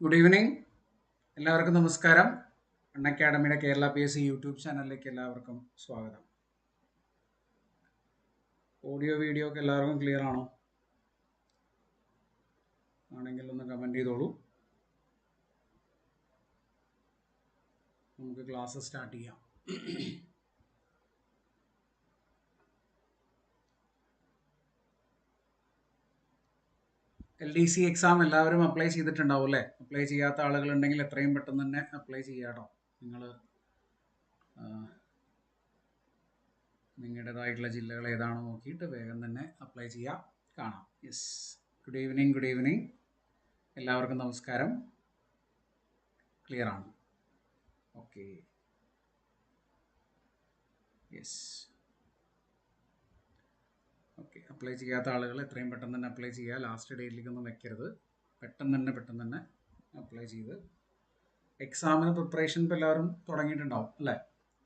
Good evening എല്ലാവർക്കും നമസ്കാരം. അൺ അക്കാഡമിയുടെ Kerala P S C YouTube ചാനലിലേക്ക് എല്ലാവർക്കും സ്വാഗതം. ഓഡിയോ വീഡിയോ ഒക്കെ എല്ലാവർക്കും ക്ലിയർ ആണോ? ആണെങ്കിൽ ഒന്ന് കമന്റ് ചെയ്തോളൂ. നമുക്ക് ക്ലാസ് സ്റ്റാർട്ട് ചെയ്യാം. എൽ ഡി സി എക്സാം എല്ലാവരും അപ്ലൈ ചെയ്തിട്ടുണ്ടാവും അല്ലേ? അപ്ലൈ ചെയ്യാത്ത ആളുകളുണ്ടെങ്കിൽ എത്രയും പെട്ടെന്ന് തന്നെ അപ്ലൈ ചെയ്യാട്ടോ നിങ്ങൾ നിങ്ങളുടേതായിട്ടുള്ള ജില്ലകൾ ഏതാണോ നോക്കിയിട്ട് വേഗം തന്നെ അപ്ലൈ ചെയ്യാം കാണാം. Yes good evening good evening എല്ലാവർക്കും നമസ്കാരം. ക്ലിയർ ആണ്? ഓക്കെ യെസ് ഓക്കെ അപ്ലൈ ചെയ്യാത്ത ആളുകൾ എത്രയും പെട്ടെന്ന് തന്നെ അപ്ലൈ ചെയ്യുക. ലാസ്റ്റ് ഡേറ്റിലേക്കൊന്നും വെക്കരുത്. പെട്ടെന്ന് തന്നെ പെട്ടെന്ന് തന്നെ അപ്ലൈ ചെയ്ത്. എക്സാമിന് പ്രിപ്പറേഷൻ ഇപ്പോൾ എല്ലാവരും തുടങ്ങിയിട്ടുണ്ടാവും അല്ലേ?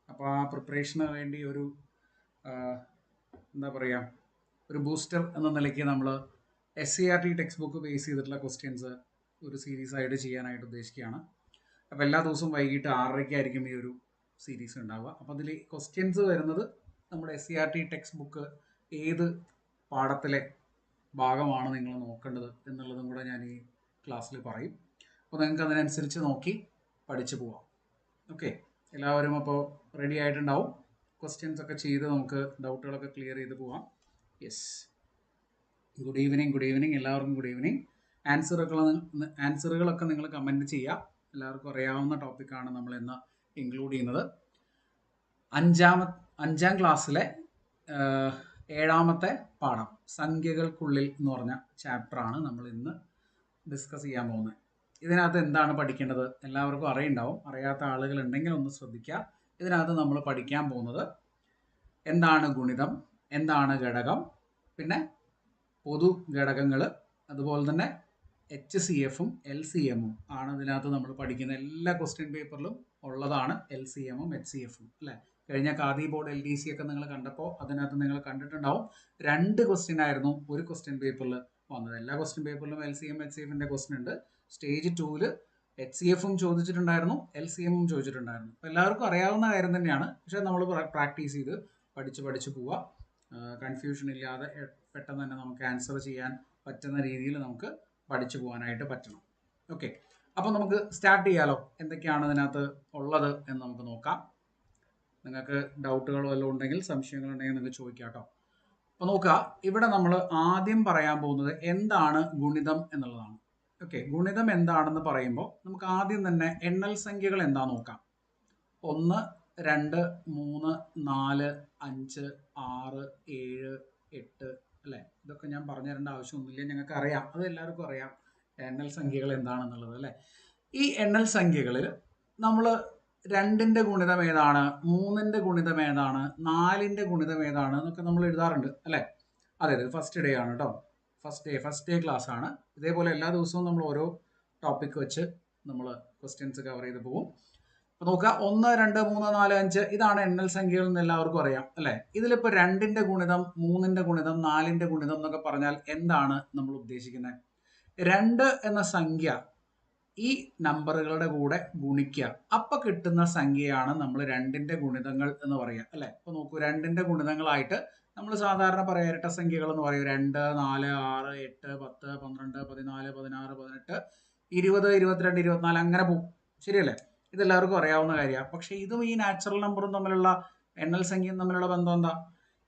അപ്പോൾ ആ പ്രിപ്പറേഷന് വേണ്ടി ഒരു എന്താ പറയുക ഒരു ബൂസ്റ്റർ എന്ന നിലയ്ക്ക് നമ്മൾ S C R T text book base ചെയ്തിട്ടുള്ള ക്വസ്റ്റ്യൻസ് ഒരു സീരീസ് ആയിട്ട് ചെയ്യാനായിട്ട് ഉദ്ദേശിക്കുകയാണ്. അപ്പോൾ എല്ലാ ദിവസവും വൈകിട്ട് ആറരയ്ക്കായിരിക്കും ഈ ഒരു സീരീസ് ഉണ്ടാവുക. അപ്പോൾ അതിൽ ക്വസ്റ്റ്യൻസ് വരുന്നത് നമ്മുടെ S C R T text book ഏത് പാഠത്തിലെ ഭാഗമാണ് നിങ്ങൾ നോക്കേണ്ടത് എന്നുള്ളതും കൂടെ ഞാൻ ഈ ക്ലാസ്സിൽ പറയും. അപ്പോൾ നിങ്ങൾക്ക് അതിനനുസരിച്ച് നോക്കി പഠിച്ചു പോവാം. ഓക്കെ എല്ലാവരും അപ്പോൾ റെഡി ആയിട്ടുണ്ടാവും. ക്വസ്റ്റ്യൻസ് ഒക്കെ ചെയ്ത് നമുക്ക് ഡൗട്ടുകളൊക്കെ ക്ലിയർ ചെയ്ത് പോവാം. Yes good evening good evening എല്ലാവർക്കും ഗുഡ് ഈവനിങ് ആൻസറുകൾ ആൻസറുകളൊക്കെ നിങ്ങൾ കമന്റ് ചെയ്യുക എല്ലാവർക്കും അറിയാവുന്ന ടോപ്പിക്കാണ് നമ്മൾ ഇന്ന് ഇൻക്ലൂഡ് ചെയ്യുന്നത്. അഞ്ചാമ അഞ്ചാം ക്ലാസ്സിലെ ഏഴാമത്തെ പാഠം സംഖ്യകൾക്കുള്ളിൽ എന്ന് പറഞ്ഞ ചാപ്റ്ററാണ് നമ്മൾ ഇന്ന് ഡിസ്കസ് ചെയ്യാൻ പോകുന്നത്. ഇതിനകത്ത് എന്താണ് പഠിക്കേണ്ടത്? എല്ലാവർക്കും അറിയുണ്ടാവും. അറിയാത്ത ആളുകൾ ഉണ്ടെങ്കിൽ ഒന്ന് ശ്രദ്ധിക്കുക. ഇതിനകത്ത് നമ്മൾ പഠിക്കാൻ പോകുന്നത് എന്താണ് ഗുണിതം? എന്താണ് ഘടകം? പിന്നെ പൊതു ഘടകങ്ങൾ അതുപോലെ തന്നെ എച്ച് സി എഫും എൽ സി എമ്മും ആണ് ഇതിനകത്ത് നമ്മൾ പഠിക്കുന്ന എല്ലാ ക്വസ്റ്റ്യൻ പേപ്പറിലും ഉള്ളതാണ് എൽ സി എമ്മും എച്ച് സി എഫും അല്ലേ? കഴിഞ്ഞ Khadi board L D C ഒക്കെ നിങ്ങൾ കണ്ടപ്പോൾ അതിനകത്ത് നിങ്ങൾ കണ്ടിട്ടുണ്ടാവും. രണ്ട് ക്വസ്റ്റ്യൻ ആയിരുന്നു ഒരു ക്വസ്റ്റ്യൻ പേപ്പറിൽ വന്നത്. എല്ലാ question പേപ്പറിലും L C M H C എഫിന്റെ ക്വസ്റ്റ്യൻ ഉണ്ട്. സ്റ്റേജ് ടൂവിൽ എച്ച് സി എഫും ചോദിച്ചിട്ടുണ്ടായിരുന്നു എൽ സി എമ്മും ചോദിച്ചിട്ടുണ്ടായിരുന്നു. അപ്പോൾ എല്ലാവർക്കും അറിയാവുന്ന കാര്യം തന്നെയാണ്. പക്ഷേ നമ്മൾ പ്രാക്ടീസ് ചെയ്ത് പഠിച്ച് പഠിച്ച് പോവുക കൺഫ്യൂഷൻ ഇല്ലാതെ പെട്ടെന്ന് തന്നെ നമുക്ക് ആൻസർ ചെയ്യാൻ പറ്റുന്ന രീതിയിൽ നമുക്ക് പഠിച്ചു പോകാനായിട്ട് പറ്റണം. ഓക്കെ അപ്പോൾ നമുക്ക് സ്റ്റാർട്ട് ചെയ്യാലോ? എന്തൊക്കെയാണ് അതിനകത്ത് ഉള്ളത് എന്ന് നമുക്ക് നോക്കാം. നിങ്ങൾക്ക് ഡൗട്ടുകളോ വല്ലതും ഉണ്ടെങ്കിൽ സംശയങ്ങളുണ്ടെങ്കിൽ നിങ്ങൾ നിങ്ങൾക്ക് ചോദിക്കാം കേട്ടോ. അപ്പോൾ നോക്കുക ഇവിടെ നമ്മൾ ആദ്യം പറയാൻ പോകുന്നത് എന്താണ് ഗുണിതം എന്നുള്ളതാണ്. ഓക്കെ ഗുണിതം എന്താണെന്ന് പറയുമ്പോൾ നമുക്ക് ആദ്യം തന്നെ എണ്ണൽ സംഖ്യകൾ എന്താ നോക്കാം? ഒന്ന് രണ്ട് മൂന്ന് നാല് അഞ്ച് ആറ് ഏഴ് എട്ട് അല്ലേ? ഇതൊക്കെ ഞാൻ പറഞ്ഞു തരേണ്ട ആവശ്യമൊന്നുമില്ല. ഞങ്ങൾക്ക് അറിയാം. അത് എല്ലാവർക്കും അറിയാം എണ്ണൽ സംഖ്യകൾ എന്താണെന്നുള്ളത് അല്ലേ? ഈ എണ്ണൽ സംഖ്യകളിൽ നമ്മൾ രണ്ടിന്റെ ഗുണിതം ഏതാണ് മൂന്നിന്റെ ഗുണിതം ഏതാണ് നാലിന്റെ ഗുണിതം ഏതാണ് എന്നൊക്കെ നമ്മൾ എഴുതാറുണ്ട് അല്ലേ? അതെ അതെ ഫസ്റ്റ് ഡേ ആണ് കേട്ടോ first day first day class ആണ്. ഇതേപോലെ എല്ലാ ദിവസവും നമ്മൾ ഓരോ ടോപ്പിക് വെച്ച് നമ്മൾ ക്വസ്റ്റ്യൻസ് കവർ ചെയ്ത് പോകും. അപ്പോൾ നോക്കുക ഒന്ന് രണ്ട് മൂന്ന് നാല് അഞ്ച് ഇതാണ് എണ്ണൽ സംഖ്യകൾ എന്ന് എല്ലാവർക്കും അറിയാം അല്ലേ? ഇതിലിപ്പോൾ രണ്ടിന്റെ ഗുണിതം മൂന്നിന്റെ ഗുണിതം നാലിന്റെ ഗുണിതം എന്നൊക്കെ പറഞ്ഞാൽ എന്താണ് നമ്മൾ ഉദ്ദേശിക്കുന്നത് രണ്ട് എന്ന സംഖ്യ ഈ നമ്പറുകളുടെ കൂടെ ഗുണിക്കുക. അപ്പൊ കിട്ടുന്ന സംഖ്യയാണ് നമ്മൾ രണ്ടിന്റെ ഗുണിതങ്ങൾ എന്ന് പറയുക അല്ലേ? ഇപ്പൊ നോക്കൂ രണ്ടിന്റെ ഗുണിതങ്ങളായിട്ട് നമ്മൾ സാധാരണ പറയുക ഇരട്ട സംഖ്യകൾ എന്ന് പറയും. രണ്ട് നാല് ആറ് എട്ട് പത്ത് പന്ത്രണ്ട് പതിനാല് പതിനാറ് പതിനെട്ട് ഇരുപത് ഇരുപത്തിരണ്ട് ഇരുപത്തിനാല് അങ്ങനെ പോകും ശരിയല്ലേ? ഇതെല്ലാവർക്കും അറിയാവുന്ന കാര്യമാണ് പക്ഷേ ഇതും ഈ നാച്ചുറൽ നമ്പറും തമ്മിലുള്ള എണ്ണൽ സംഖ്യയും തമ്മിലുള്ള ബന്ധം എന്താ?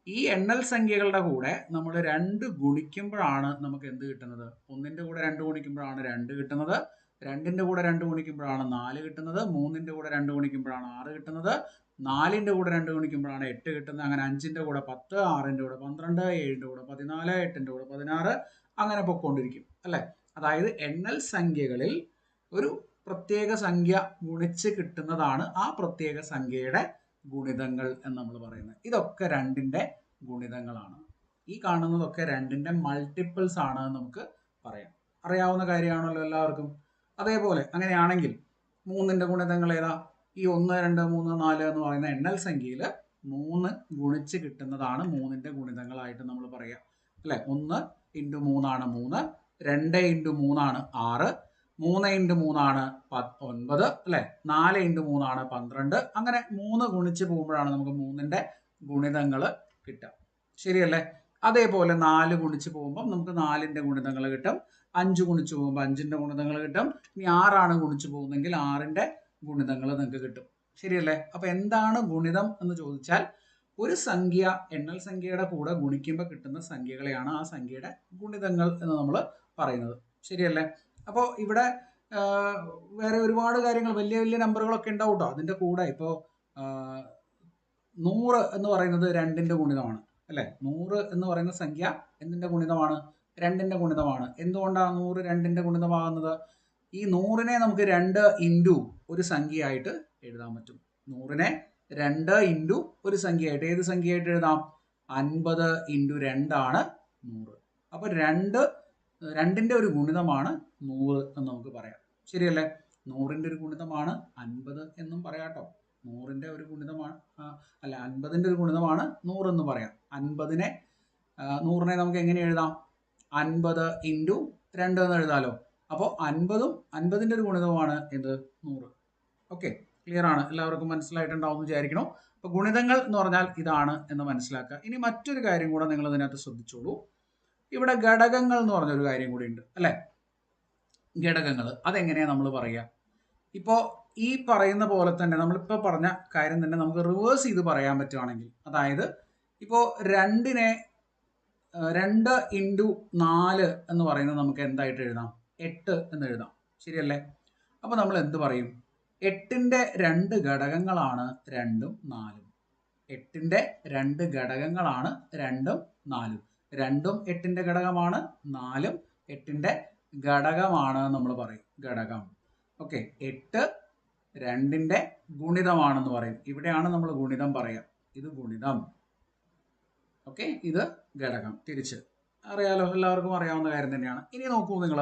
ഈ എണ്ണൽ സംഖ്യകളുടെ കൂടെ നമ്മൾ രണ്ട് ഗുണിക്കുമ്പോഴാണ് നമുക്ക് എന്ത് കിട്ടുന്നത്? ഒന്നിന്റെ കൂടെ രണ്ട് ഗുണിക്കുമ്പോഴാണ് രണ്ട് കിട്ടുന്നത്. രണ്ടിന്റെ കൂടെ രണ്ട് ഗുണിക്കുമ്പോഴാണ് നാല് കിട്ടുന്നത്. മൂന്നിന്റെ കൂടെ രണ്ട് ഗുണിക്കുമ്പോഴാണ് ആറ് കിട്ടുന്നത്. നാലിന്റെ കൂടെ രണ്ട് ഗുണിക്കുമ്പോഴാണ് എട്ട് കിട്ടുന്നത്. അങ്ങനെ അഞ്ചിന്റെ കൂടെ പത്ത് ആറിന്റെ കൂടെ പന്ത്രണ്ട് ഏഴിന്റെ കൂടെ പതിനാല് എട്ടിന്റെ കൂടെ പതിനാറ് അങ്ങനെ പൊക്കോണ്ടിരിക്കും അല്ലേ? അതായത് എണ്ണൽ സംഖ്യകളിൽ ഒരു പ്രത്യേക സംഖ്യ ഗുണിച്ച് കിട്ടുന്നതാണ് ആ പ്രത്യേക സംഖ്യയുടെ ഗുണിതങ്ങൾ എന്ന് നമ്മൾ പറയുന്നത്. ഇതൊക്കെ രണ്ടിന്റെ ഗുണിതങ്ങളാണ്. ഈ കാണുന്നതൊക്കെ രണ്ടിന്റെ മൾട്ടിപ്പിൾസ് ആണ് നമുക്ക് പറയാം. അറിയാവുന്ന കാര്യമാണല്ലോ എല്ലാവർക്കും. അതേപോലെ അങ്ങനെയാണെങ്കിൽ മൂന്നിന്റെ ഗുണിതങ്ങൾ ഏതാ? ഈ ഒന്ന് രണ്ട് മൂന്ന് നാല് എന്ന് പറയുന്ന എണ്ണൽ സംഖ്യയിൽ മൂന്ന് ഗുണിച്ച് കിട്ടുന്നതാണ് മൂന്നിന്റെ ഗുണിതങ്ങളായിട്ട് നമ്മൾ പറയാം അല്ലേ? ഒന്ന് ഇന്റു മൂന്നാണ് മൂന്ന് രണ്ട് ഇന്റു മൂന്നാണ് ആറ് മൂന്ന് ഇന്റു മൂന്നാണ് ഒൻപത് അല്ലെ? നാല് ഇന്റു മൂന്നാണ് പന്ത്രണ്ട്. അങ്ങനെ മൂന്ന് ഗുണിച്ച് പോകുമ്പോഴാണ് നമുക്ക് മൂന്നിന്റെ ഗുണിതങ്ങൾ കിട്ടുക. ശരിയല്ലേ? അതേപോലെ നാല് ഗുണിച്ച് പോകുമ്പോൾ നമുക്ക് നാലിന്റെ ഗുണിതങ്ങൾ കിട്ടും. അഞ്ച് ഗുണിച്ച് പോകുമ്പോൾ അഞ്ചിന്റെ ഗുണിതങ്ങൾ കിട്ടും. ഇനി ആറാണ് ഗുണിച്ച് പോകുന്നതെങ്കിൽ ആറിന്റെ ഗുണിതങ്ങൾ നിങ്ങൾക്ക് കിട്ടും. ശരിയല്ലേ? അപ്പൊ എന്താണ് ഗുണിതം എന്ന് ചോദിച്ചാൽ ഒരു സംഖ്യ എണ്ണൽ സംഖ്യയുടെ കൂടെ ഗുണിക്കുമ്പോൾ കിട്ടുന്ന സംഖ്യകളെയാണ് ആ സംഖ്യയുടെ ഗുണിതങ്ങൾ എന്ന് നമ്മൾ പറയുന്നത്. ശരിയല്ലേ? അപ്പോൾ ഇവിടെ വേറെ ഒരുപാട് കാര്യങ്ങൾ വലിയ വലിയ നമ്പറുകളൊക്കെ ഉണ്ടാവും കേട്ടോ അതിന്റെ കൂടെ ഇപ്പോൾ നൂറ് എന്ന് പറയുന്നത് രണ്ടിന്റെ ഗുണിതമാണ് അല്ലേ? നൂറ് എന്ന് പറയുന്ന സംഖ്യ എന്തിന്റെ ഗുണിതമാണ്? രണ്ടിന്റെ ഗുണിതമാണ്. എന്തുകൊണ്ടാണ് നൂറ് രണ്ടിന്റെ ഗുണിതമാകുന്നത്? ഈ നൂറിനെ നമുക്ക് രണ്ട് ഇന്റു ഒരു സംഖ്യയായിട്ട് എഴുതാൻ പറ്റും. നൂറിനെ രണ്ട് ഇന്റു ഒരു സംഖ്യയായിട്ട് ഏത് സംഖ്യയായിട്ട് എഴുതാം? അൻപത് ഇന്റു രണ്ടാണ് നൂറ്. അപ്പോൾ രണ്ട് രണ്ടിന്റെ ഒരു ഗുണിതമാണ് നൂറ് എന്ന് നമുക്ക് പറയാം. ശരിയല്ലേ? നൂറിന്റെ ഒരു ഗുണിതമാണ് അൻപത് എന്നും പറയാട്ടോ നൂറിന്റെ ഒരു ഗുണിതമാണ് അല്ല അൻപതിന്റെ ഒരു ഗുണിതമാണ് നൂറ് എന്ന് പറയാം. അൻപതിനെ നൂറിനെ നമുക്ക് എങ്ങനെ എഴുതാം? അൻപത് ഇന്റു രണ്ട് എന്ന് എഴുതാലോ? അപ്പോൾ അൻപതും അൻപതിന്റെ ഒരു ഗുണിതവുമാണ് എന്ത്? നൂറ്. ഓക്കെ ക്ലിയർ ആണ്. എല്ലാവർക്കും മനസ്സിലായിട്ടുണ്ടാവും എന്ന് വിചാരിക്കണം? അപ്പോൾ ഗുണിതങ്ങൾ എന്ന് പറഞ്ഞാൽ ഇതാണ് എന്ന് മനസ്സിലാക്കുക. ഇനി മറ്റൊരു കാര്യം കൂടെ നിങ്ങൾ ഇതിനകത്ത് ശ്രദ്ധിച്ചോളൂ. ഇവിടെ ഘടകങ്ങൾ എന്ന് പറഞ്ഞൊരു കാര്യം കൂടി ഉണ്ട് അല്ലേ? ഘടകങ്ങൾ അതെങ്ങനെയാണ് നമ്മൾ പറയുക? ഇപ്പോൾ ഈ പറയുന്ന പോലെ തന്നെ നമ്മളിപ്പോൾ പറഞ്ഞ കാര്യം തന്നെ നമുക്ക് റിവേഴ്സ് ചെയ്ത് പറയാൻ പറ്റുവാണെങ്കിൽ അതായത് ഇപ്പോൾ രണ്ടിനെ രണ്ട് ഇന്റു നാല് എന്ന് പറയുന്നത് നമുക്ക് എന്തായിട്ട് എഴുതാം? എട്ട് എന്ന് എഴുതാം. ശരിയല്ലേ? അപ്പോൾ നമ്മൾ എന്ത് പറയും? എട്ടിന്റെ രണ്ട് ഘടകങ്ങളാണ് രണ്ടും നാലും. എട്ടിന്റെ രണ്ട് ഘടകങ്ങളാണ് രണ്ടും നാലും. രണ്ടും എട്ടിന്റെ ഘടകമാണ് നാലും. എട്ടിന്റെ ഘടകമാണ് നമ്മൾ പറയും ഘടകം. ഓക്കെ. എട്ട് രണ്ടിന്റെ ഗുണിതമാണെന്ന് പറയും. ഇവിടെയാണ് നമ്മൾ ഗുണിതം പറയുക ഇത് ഗുണിതം. ഓക്കെ. ഇത് ഘടകം. തിരിച്ച്. അറിയാലോ? എല്ലാവർക്കും അറിയാവുന്ന കാര്യം തന്നെയാണ്. ഇനി നോക്കൂ നിങ്ങൾ.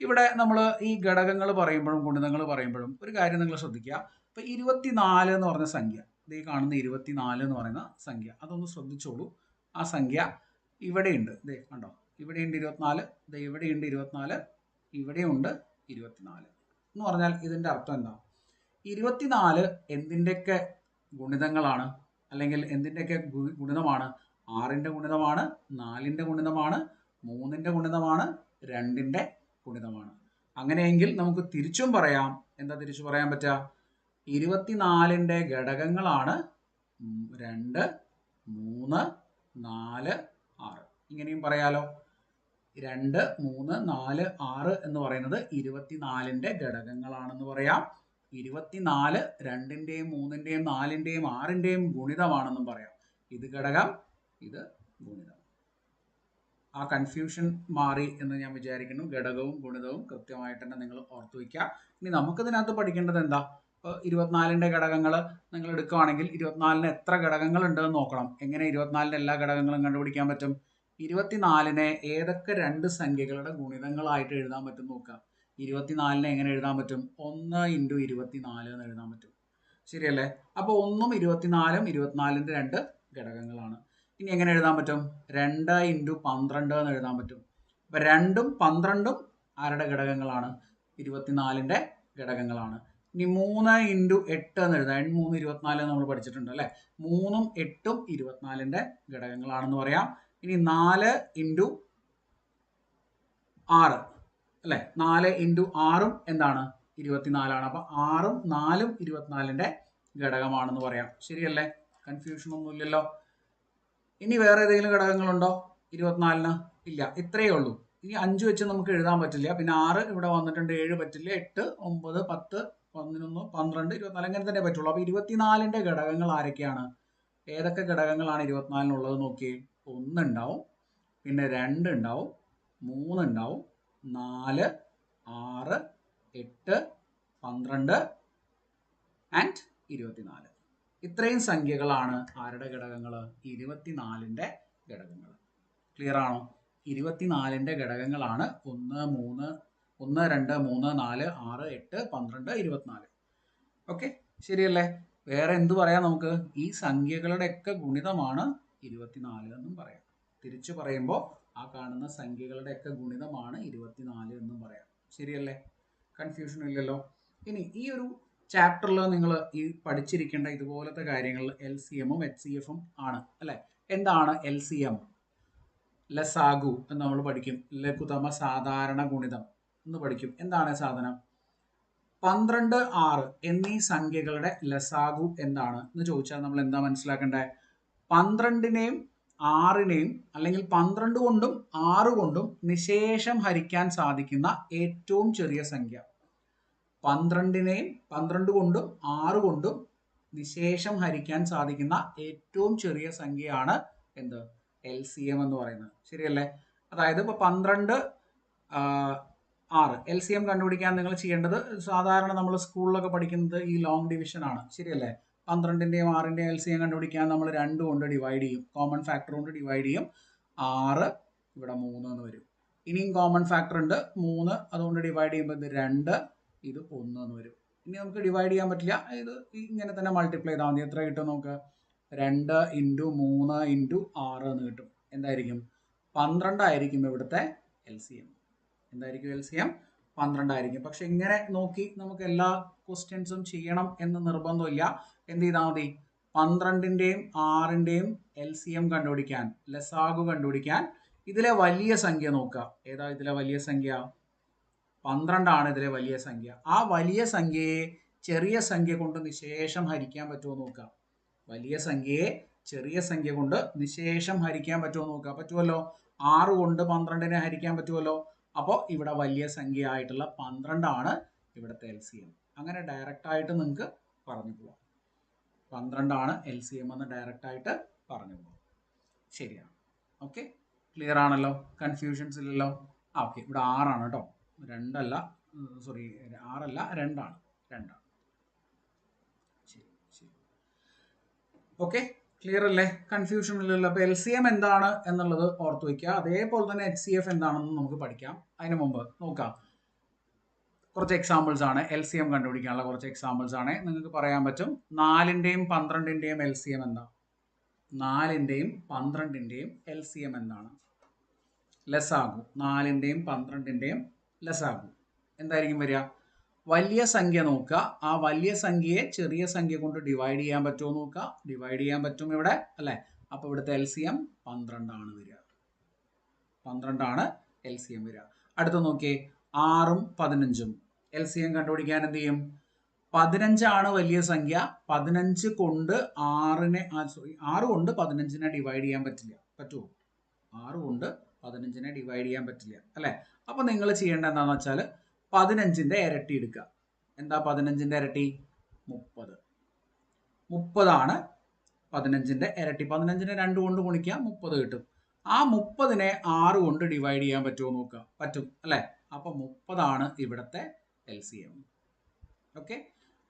ഇവിടെ നമ്മൾ ഈ ഘടകങ്ങൾ പറയുമ്പോഴും ഗുണിതങ്ങൾ പറയുമ്പോഴും ഒരു കാര്യം നിങ്ങൾ ശ്രദ്ധിക്കുക. ഇപ്പൊ ഇരുപത്തിനാല് എന്ന് പറഞ്ഞ സംഖ്യ ഈ കാണുന്ന ഇരുപത്തിനാല് എന്ന് പറയുന്ന സംഖ്യ അതൊന്ന് ശ്രദ്ധിച്ചോളൂ. ആ സംഖ്യ ഇവിടെയുണ്ട്. ഇതേ കണ്ടോ? ഇവിടെയുണ്ട് ഇരുപത്തിനാല് ഇത് ഇവിടെയുണ്ട് ഇരുപത്തിനാല് ഇവിടെയുണ്ട് ഇരുപത്തിനാല്. എന്ന് പറഞ്ഞാൽ ഇതിന്റെ അർത്ഥം എന്താ? ഇരുപത്തിനാല് എന്തിന്റെയൊക്കെ ഗുണിതങ്ങളാണ്? അല്ലെങ്കിൽ എന്തിന്റെയൊക്കെ ഗുണിതമാണ്? ആറിന്റെ ഗുണിതമാണ് നാലിന്റെ ഗുണിതമാണ് മൂന്നിന്റെ ഗുണിതമാണ് രണ്ടിന്റെ ഗുണിതമാണ് അങ്ങനെയെങ്കിൽ നമുക്ക് തിരിച്ചും പറയാം. എന്താ തിരിച്ചു പറയാൻ പറ്റുക? ഇരുപത്തിനാലിന്റെ ഘടകങ്ങളാണ്. രണ്ട് മൂന്ന് നാല് ആറ്. ഇങ്ങനെയും പറയാലോ. രണ്ട് മൂന്ന് നാല് ആറ് എന്ന് പറയുന്നത് ഇരുപത്തിനാലിന്റെ ഘടകങ്ങളാണെന്ന് പറയാം. ഇരുപത്തിനാല് രണ്ടിന്റെയും മൂന്നിന്റെയും നാലിന്റെയും ആറിന്റെയും ഗുണിതമാണെന്നും പറയാം. ഇത് ഘടകം ഇത് ഗുണിതം. ആ കൺഫ്യൂഷൻ മാറി എന്ന് ഞാൻ വിചാരിക്കുന്നു. ഘടകവും ഗുണിതവും കൃത്യമായിട്ട് തന്നെ നിങ്ങൾ ഓർത്തു വയ്ക്കുക. ഇനി നമുക്കിതിനകത്ത് പഠിക്കേണ്ടത് എന്താ? ഇരുപത്തിനാലിന്റെ ഘടകങ്ങൾ നിങ്ങൾ എടുക്കുകയാണെങ്കിൽ ഇരുപത്തിനാലിന് എത്ര ഘടകങ്ങൾ ഉണ്ടെന്ന് നോക്കണം. എങ്ങനെ ഇരുപത്തിനാലിന്റെ എല്ലാ ഘടകങ്ങളും കണ്ടുപിടിക്കാൻ പറ്റും? ഇരുപത്തിനാലിനെ ഏതൊക്കെ രണ്ട് സംഖ്യകളുടെ ഗുണിതങ്ങളായിട്ട് എഴുതാൻ പറ്റും നോക്കുക. ഇരുപത്തിനാലിനെ എങ്ങനെ എഴുതാൻ പറ്റും? ഒന്ന് ഇന്റു ഇരുപത്തിനാല് എന്ന് എഴുതാൻ പറ്റും. ശരിയല്ലേ? അപ്പോൾ ഒന്നും ഇരുപത്തിനാലും ഇരുപത്തിനാലിന്റെ രണ്ട് ഘടകങ്ങളാണ്. ഇനി എങ്ങനെ എഴുതാൻ പറ്റും? രണ്ട് ഇന്റു പന്ത്രണ്ട് എന്ന് എഴുതാൻ പറ്റും. അപ്പം രണ്ടും പന്ത്രണ്ടും ആരുടെ ഘടകങ്ങളാണ്? ഇരുപത്തിനാലിന്റെ ഘടകങ്ങളാണ്. ഇനി മൂന്ന് ഇന്റു എട്ട് എന്ന് എഴുതാം. മൂന്ന് ഇരുപത്തിനാല് നമ്മൾ പഠിച്ചിട്ടുണ്ട് അല്ലേ? മൂന്നും എട്ടും ഇരുപത്തിനാലിന്റെ ഘടകങ്ങളാണെന്ന് പറയാം. ഇനി നാല് ഇന്റു ആറ് അല്ലേ? നാല് ഇന്റു ആറും എന്താണ്? ഇരുപത്തിനാലാണ്. അപ്പം ആറും നാലും ഇരുപത്തിനാലിന്റെ ഘടകമാണെന്ന് പറയാം. ശരിയല്ലേ? കൺഫ്യൂഷൻ ഒന്നുമില്ലല്ലോ ഇനി വേറെ ഏതെങ്കിലും ഘടകങ്ങളുണ്ടോ? ഇരുപത്തിനാലിന്? ഇല്ല ഇത്രയേ ഉള്ളൂ. ഇനി അഞ്ച് വെച്ച് നമുക്ക് എഴുതാൻ പറ്റില്ല. പിന്നെ ആറ് ഇവിടെ വന്നിട്ടുണ്ട് ഏഴ് പറ്റില്ല എട്ട് ഒമ്പത് പത്ത് പതിനൊന്ന് പന്ത്രണ്ട് ഇരുപത്തിനാല് അങ്ങനെ തന്നെ പറ്റുള്ളൂ. അപ്പോൾ ഇരുപത്തിനാലിന്റെ ഘടകങ്ങൾ ആരൊക്കെയാണ്? ഏതൊക്കെ ഘടകങ്ങളാണ് ഇരുപത്തിനാലിനുള്ളത് നോക്കി ഒന്നുണ്ടാവും പിന്നെ രണ്ട് ഉണ്ടാവും മൂന്ന് ഉണ്ടാവും നാല് ആറ് എട്ട് പന്ത്രണ്ട് ആൻഡ് ഇരുപത്തിനാല്. ഇത്രയും സംഖ്യകളാണ് ആരുടെ ഘടകങ്ങൾ ഇരുപത്തിനാലിന്റെ ഘടകങ്ങൾ ക്ലിയർ ആണോ? ഇരുപത്തിനാലിന്റെ ഘടകങ്ങളാണ് ഒന്ന് മൂന്ന് ഒന്ന് രണ്ട് മൂന്ന് നാല് ആറ് എട്ട് പന്ത്രണ്ട് ഇരുപത്തിനാല്. ഓക്കെ ശരിയല്ലേ? വേറെ എന്ത് പറയാം നമുക്ക്? ഈ സംഖ്യകളുടെയൊക്കെ ഗുണിതമാണ് ഇരുപത്തിനാല് എന്നും പറയാം. തിരിച്ചു പറയുമ്പോൾ ആ കാണുന്ന സംഖ്യകളുടെയൊക്കെ ഗുണിതമാണ് ഇരുപത്തിനാല് എന്നും പറയാം. ശരിയല്ലേ? കൺഫ്യൂഷൻ ഇല്ലല്ലോ. ഇനി ഈ ഒരു ചാപ്റ്ററിൽ നിങ്ങൾ ഈ പഠിച്ചിരിക്കേണ്ട ഇതുപോലത്തെ കാര്യങ്ങൾ എൽ സി എമ്മും എച്ച് സി എഫും ആണ് അല്ലെ? എന്താണ് എൽ സി എം ലസാഗു എന്ന് നമ്മൾ പഠിക്കും. ലഘുതമ സാധാരണ ഗുണിതം എന്ന് പഠിക്കും. എന്താണ് സാധനം? പന്ത്രണ്ട് ആറ് എന്നീ സംഖ്യകളുടെ ലസാഗു എന്താണ്? എന്ന് ചോദിച്ചാൽ നമ്മൾ എന്താ മനസ്സിലാക്കേണ്ടത് പന്ത്രണ്ടിനെയും ആറിനെയും അല്ലെങ്കിൽ പന്ത്രണ്ട് കൊണ്ടും ആറ് കൊണ്ടും നിശേഷം ഹരിക്കാൻ സാധിക്കുന്ന ഏറ്റവും ചെറിയ സംഖ്യ. പന്ത്രണ്ടിനെയും പന്ത്രണ്ട് കൊണ്ടും ആറ് കൊണ്ടും നിശേഷം ഹരിക്കാൻ സാധിക്കുന്ന ഏറ്റവും ചെറിയ സംഖ്യയാണ് എന്ത്? എൽ സി എം എന്ന് പറയുന്നത്. ശരിയല്ലേ? അതായത് ഇപ്പോൾ പന്ത്രണ്ട് ആറ്. എൽ സി എം കണ്ടുപിടിക്കാൻ നിങ്ങൾ ചെയ്യേണ്ടത് സാധാരണ നമ്മൾ സ്കൂളിലൊക്കെ പഠിക്കുന്നത് ഈ ലോങ് ഡിവിഷൻ ആണ്. ശരിയല്ലേ? പന്ത്രണ്ടിന്റെയും ആറിന്റെയും എൽ സി എം കണ്ടുപിടിക്കാൻ നമ്മൾ രണ്ട് കൊണ്ട് ഡിവൈഡ് ചെയ്യും. കോമൺ ഫാക്ടർ കൊണ്ട് ഡിവൈഡ് ചെയ്യും. ആറ് ഇവിടെ മൂന്ന് എന്ന് വരും. ഇനിയും കോമൺ ഫാക്ടർ ഉണ്ട്. മൂന്ന് അതുകൊണ്ട് ഡിവൈഡ് ചെയ്യുമ്പോൾ ഇത് രണ്ട്. ഇത് ഒന്ന് വരും. ഇനി നമുക്ക് ഡിവൈഡ് ചെയ്യാൻ പറ്റില്ല. ഇത് ഇങ്ങനെ തന്നെ മൾട്ടിപ്ലൈ ചെയ്താൽ മതി. എത്ര കിട്ടും നമുക്ക്? രണ്ട് ഇന്റു മൂന്ന് ഇന്റു ആറ് എന്ന് കിട്ടും. എന്തായിരിക്കും? പന്ത്രണ്ടായിരിക്കും ഇവിടുത്തെ എൽ സി എം എന്തായിരിക്കും എൽ സി എം പന്ത്രണ്ടായിരിക്കും പക്ഷെ ഇങ്ങനെ നോക്കി നമുക്ക് എല്ലാ ക്വസ്റ്റ്യൻസും ചെയ്യണം എന്ന് നിർബന്ധമില്ല. എന്ത് ചെയ്താൽ മതി? പന്ത്രണ്ടിന്റെയും ആറിന്റെയും എൽ സി എം കണ്ടുപിടിക്കാൻ ലസാഗു കണ്ടുപിടിക്കാൻ ഇതിലെ വലിയ സംഖ്യ നോക്കുക. ഏതാ ഇതിലെ വലിയ സംഖ്യ? പന്ത്രണ്ടാണ് ഇതിലെ വലിയ സംഖ്യ. ആ വലിയ സംഖ്യയെ ചെറിയ സംഖ്യ കൊണ്ട് നിശേഷം ഹരിക്കാൻ പറ്റുമോ നോക്കാം. വലിയ സംഖ്യയെ ചെറിയ സംഖ്യ കൊണ്ട് നിശേഷം ഹരിക്കാൻ പറ്റുമോ നോക്കുക പറ്റുമല്ലോ? ആറ് കൊണ്ട് പന്ത്രണ്ടിനെ ഹരിക്കാൻ പറ്റുമല്ലോ? അപ്പോൾ ഇവിടെ വലിയ സംഖ്യ ആയിട്ടുള്ള പന്ത്രണ്ടാണ് ഇവിടുത്തെ എൽ സി എം. അങ്ങനെ ഡയറക്റ്റ് ആയിട്ട് നിങ്ങൾക്ക് പറഞ്ഞു പോവാം. പന്ത്രണ്ടാണ് എൽ സി എം എന്ന് ഡയറക്റ്റ് ആയിട്ട് പറഞ്ഞു പോവാം. ശരിയാണ്. ഓക്കെ ക്ലിയർ ആണല്ലോ? കൺഫ്യൂഷൻസ് ഇല്ലല്ലോ? ഓക്കെ ഇവിടെ ആറാണ് കേട്ടോ രണ്ടല്ല സോറി ആറല്ല രണ്ടാണ്. രണ്ടാണ്. ശരി ശരി. ഓക്കെ ക്ലിയർ അല്ലേ? കൺഫ്യൂഷൻ ഇല്ലല്ലോ. അപ്പോൾ എൽ സി എം എന്താണ് എന്നുള്ളത് ഓർത്ത് വയ്ക്കുക അതേപോലെ തന്നെ എച്ച് സി എഫ് എന്താണെന്ന് നമുക്ക് പഠിക്കാം. അതിന് മുമ്പ് നോക്കാം. കുറച്ച് എക്സാമ്പിൾസ് ആണ് എൽ സി എം കണ്ടുപിടിക്കാനുള്ള കുറച്ച് എക്സാമ്പിൾസ് ആണ്. നിങ്ങൾക്ക് പറയാൻ പറ്റും. നാലിന്റെയും പന്ത്രണ്ടിന്റെയും എൽ സി എം എന്താ? നാലിന്റെയും പന്ത്രണ്ടിന്റെയും എൽ സി എം എന്താണ്? ലെസ് ആകും. നാലിന്റെയും പന്ത്രണ്ടിന്റെയും ലസാഗു എന്തായിരിക്കും വരിക? വലിയ സംഖ്യ നോക്കുക. ആ വലിയ സംഖ്യയെ ചെറിയ സംഖ്യ കൊണ്ട് ഡിവൈഡ് ചെയ്യാൻ പറ്റുമോ നോക്കുക. ഡിവൈഡ് ചെയ്യാൻ പറ്റും ഇവിടെ അല്ലേ? അപ്പോൾ ഇവിടുത്തെ എൽ സി എം പന്ത്രണ്ടാണ് വരിക. പന്ത്രണ്ടാണ് എൽ സി എം വരിക. അടുത്ത നോക്കിയേ. ആറും പതിനഞ്ചും. എൽ സി എം കണ്ടുപിടിക്കാൻ എന്ത് ചെയ്യും? പതിനഞ്ചാണ് വലിയ സംഖ്യ. പതിനഞ്ച് കൊണ്ട് ആറിനെ സോറി ആറ് കൊണ്ട് പതിനഞ്ചിനെ ഡിവൈഡ് ചെയ്യാൻ പറ്റില്ല. പറ്റുമോ? ആറ് കൊണ്ട് പതിനഞ്ചിനെ ഡിവൈഡ് ചെയ്യാൻ പറ്റില്ല അല്ലേ? അപ്പോൾ നിങ്ങൾ ചെയ്യേണ്ട എന്താണെന്ന് വെച്ചാൽ പതിനഞ്ചിന്റെ ഇരട്ടി എടുക്കുക. എന്താ പതിനഞ്ചിന്റെ ഇരട്ടി? മുപ്പത്. മുപ്പതാണ് പതിനഞ്ചിന്റെ ഇരട്ടി. പതിനഞ്ചിനെ രണ്ട് കൊണ്ട് ഗുണിക്കുക മുപ്പത് കിട്ടും. ആ മുപ്പതിനെ ആറ് കൊണ്ട് ഡിവൈഡ് ചെയ്യാൻ പറ്റുമോ നോക്കുക. പറ്റും അല്ലേ? അപ്പോൾ മുപ്പതാണ് ഇവിടുത്തെ എൽ സി എം ഓക്കെ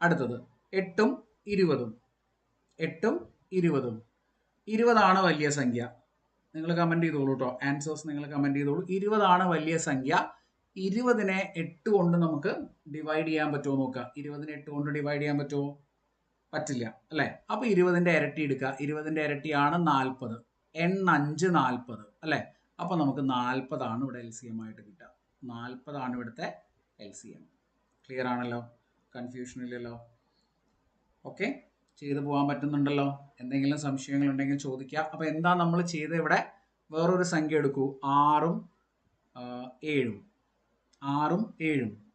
അടുത്തത് എട്ടും ഇരുപതും. എട്ടും ഇരുപതും. ഇരുപതാണ് വലിയ സംഖ്യ. നിങ്ങൾ കമന്റ് ചെയ്തോളൂ കേട്ടോ ആൻസേഴ്സ് നിങ്ങൾ കമന്റ് ചെയ്തോളൂ. ഇരുപതാണ് വലിയ സംഖ്യ. ഇരുപതിനെ എട്ട് കൊണ്ട് നമുക്ക് ഡിവൈഡ് ചെയ്യാൻ പറ്റുമോ നോക്കുക. ഇരുപതിനെ എട്ട് കൊണ്ട് ഡിവൈഡ് ചെയ്യാൻ പറ്റുമോ? പറ്റില്ല അല്ലേ? അപ്പോൾ ഇരുപതിന്റെ ഇരട്ടി എടുക്കുക. ഇരുപതിന്റെ ഇരട്ടിയാണ് നാൽപ്പത്. എണ്ണഞ്ച് നാൽപ്പത് അല്ലേ? അപ്പോൾ നമുക്ക് നാൽപ്പതാണ് ഇവിടെ എൽ സി എം ആയിട്ട് കിട്ടുക. നാൽപ്പതാണ് ഇവിടുത്തെ എൽ സി എം ക്ലിയർ ആണല്ലോ? കൺഫ്യൂഷൻ ഇല്ലല്ലോ? ഓക്കെ ചെയ്തു പോകാൻ പറ്റുന്നുണ്ടല്ലോ? എന്തെങ്കിലും സംശയങ്ങൾ ഉണ്ടെങ്കിൽ ചോദിക്കുക. അപ്പോൾ എന്താ നമ്മൾ ചെയ്ത ഇവിടെ? വേറൊരു സംഖ്യ എടുക്കൂ. ആറും ഏഴും. ആറും ഏഴും.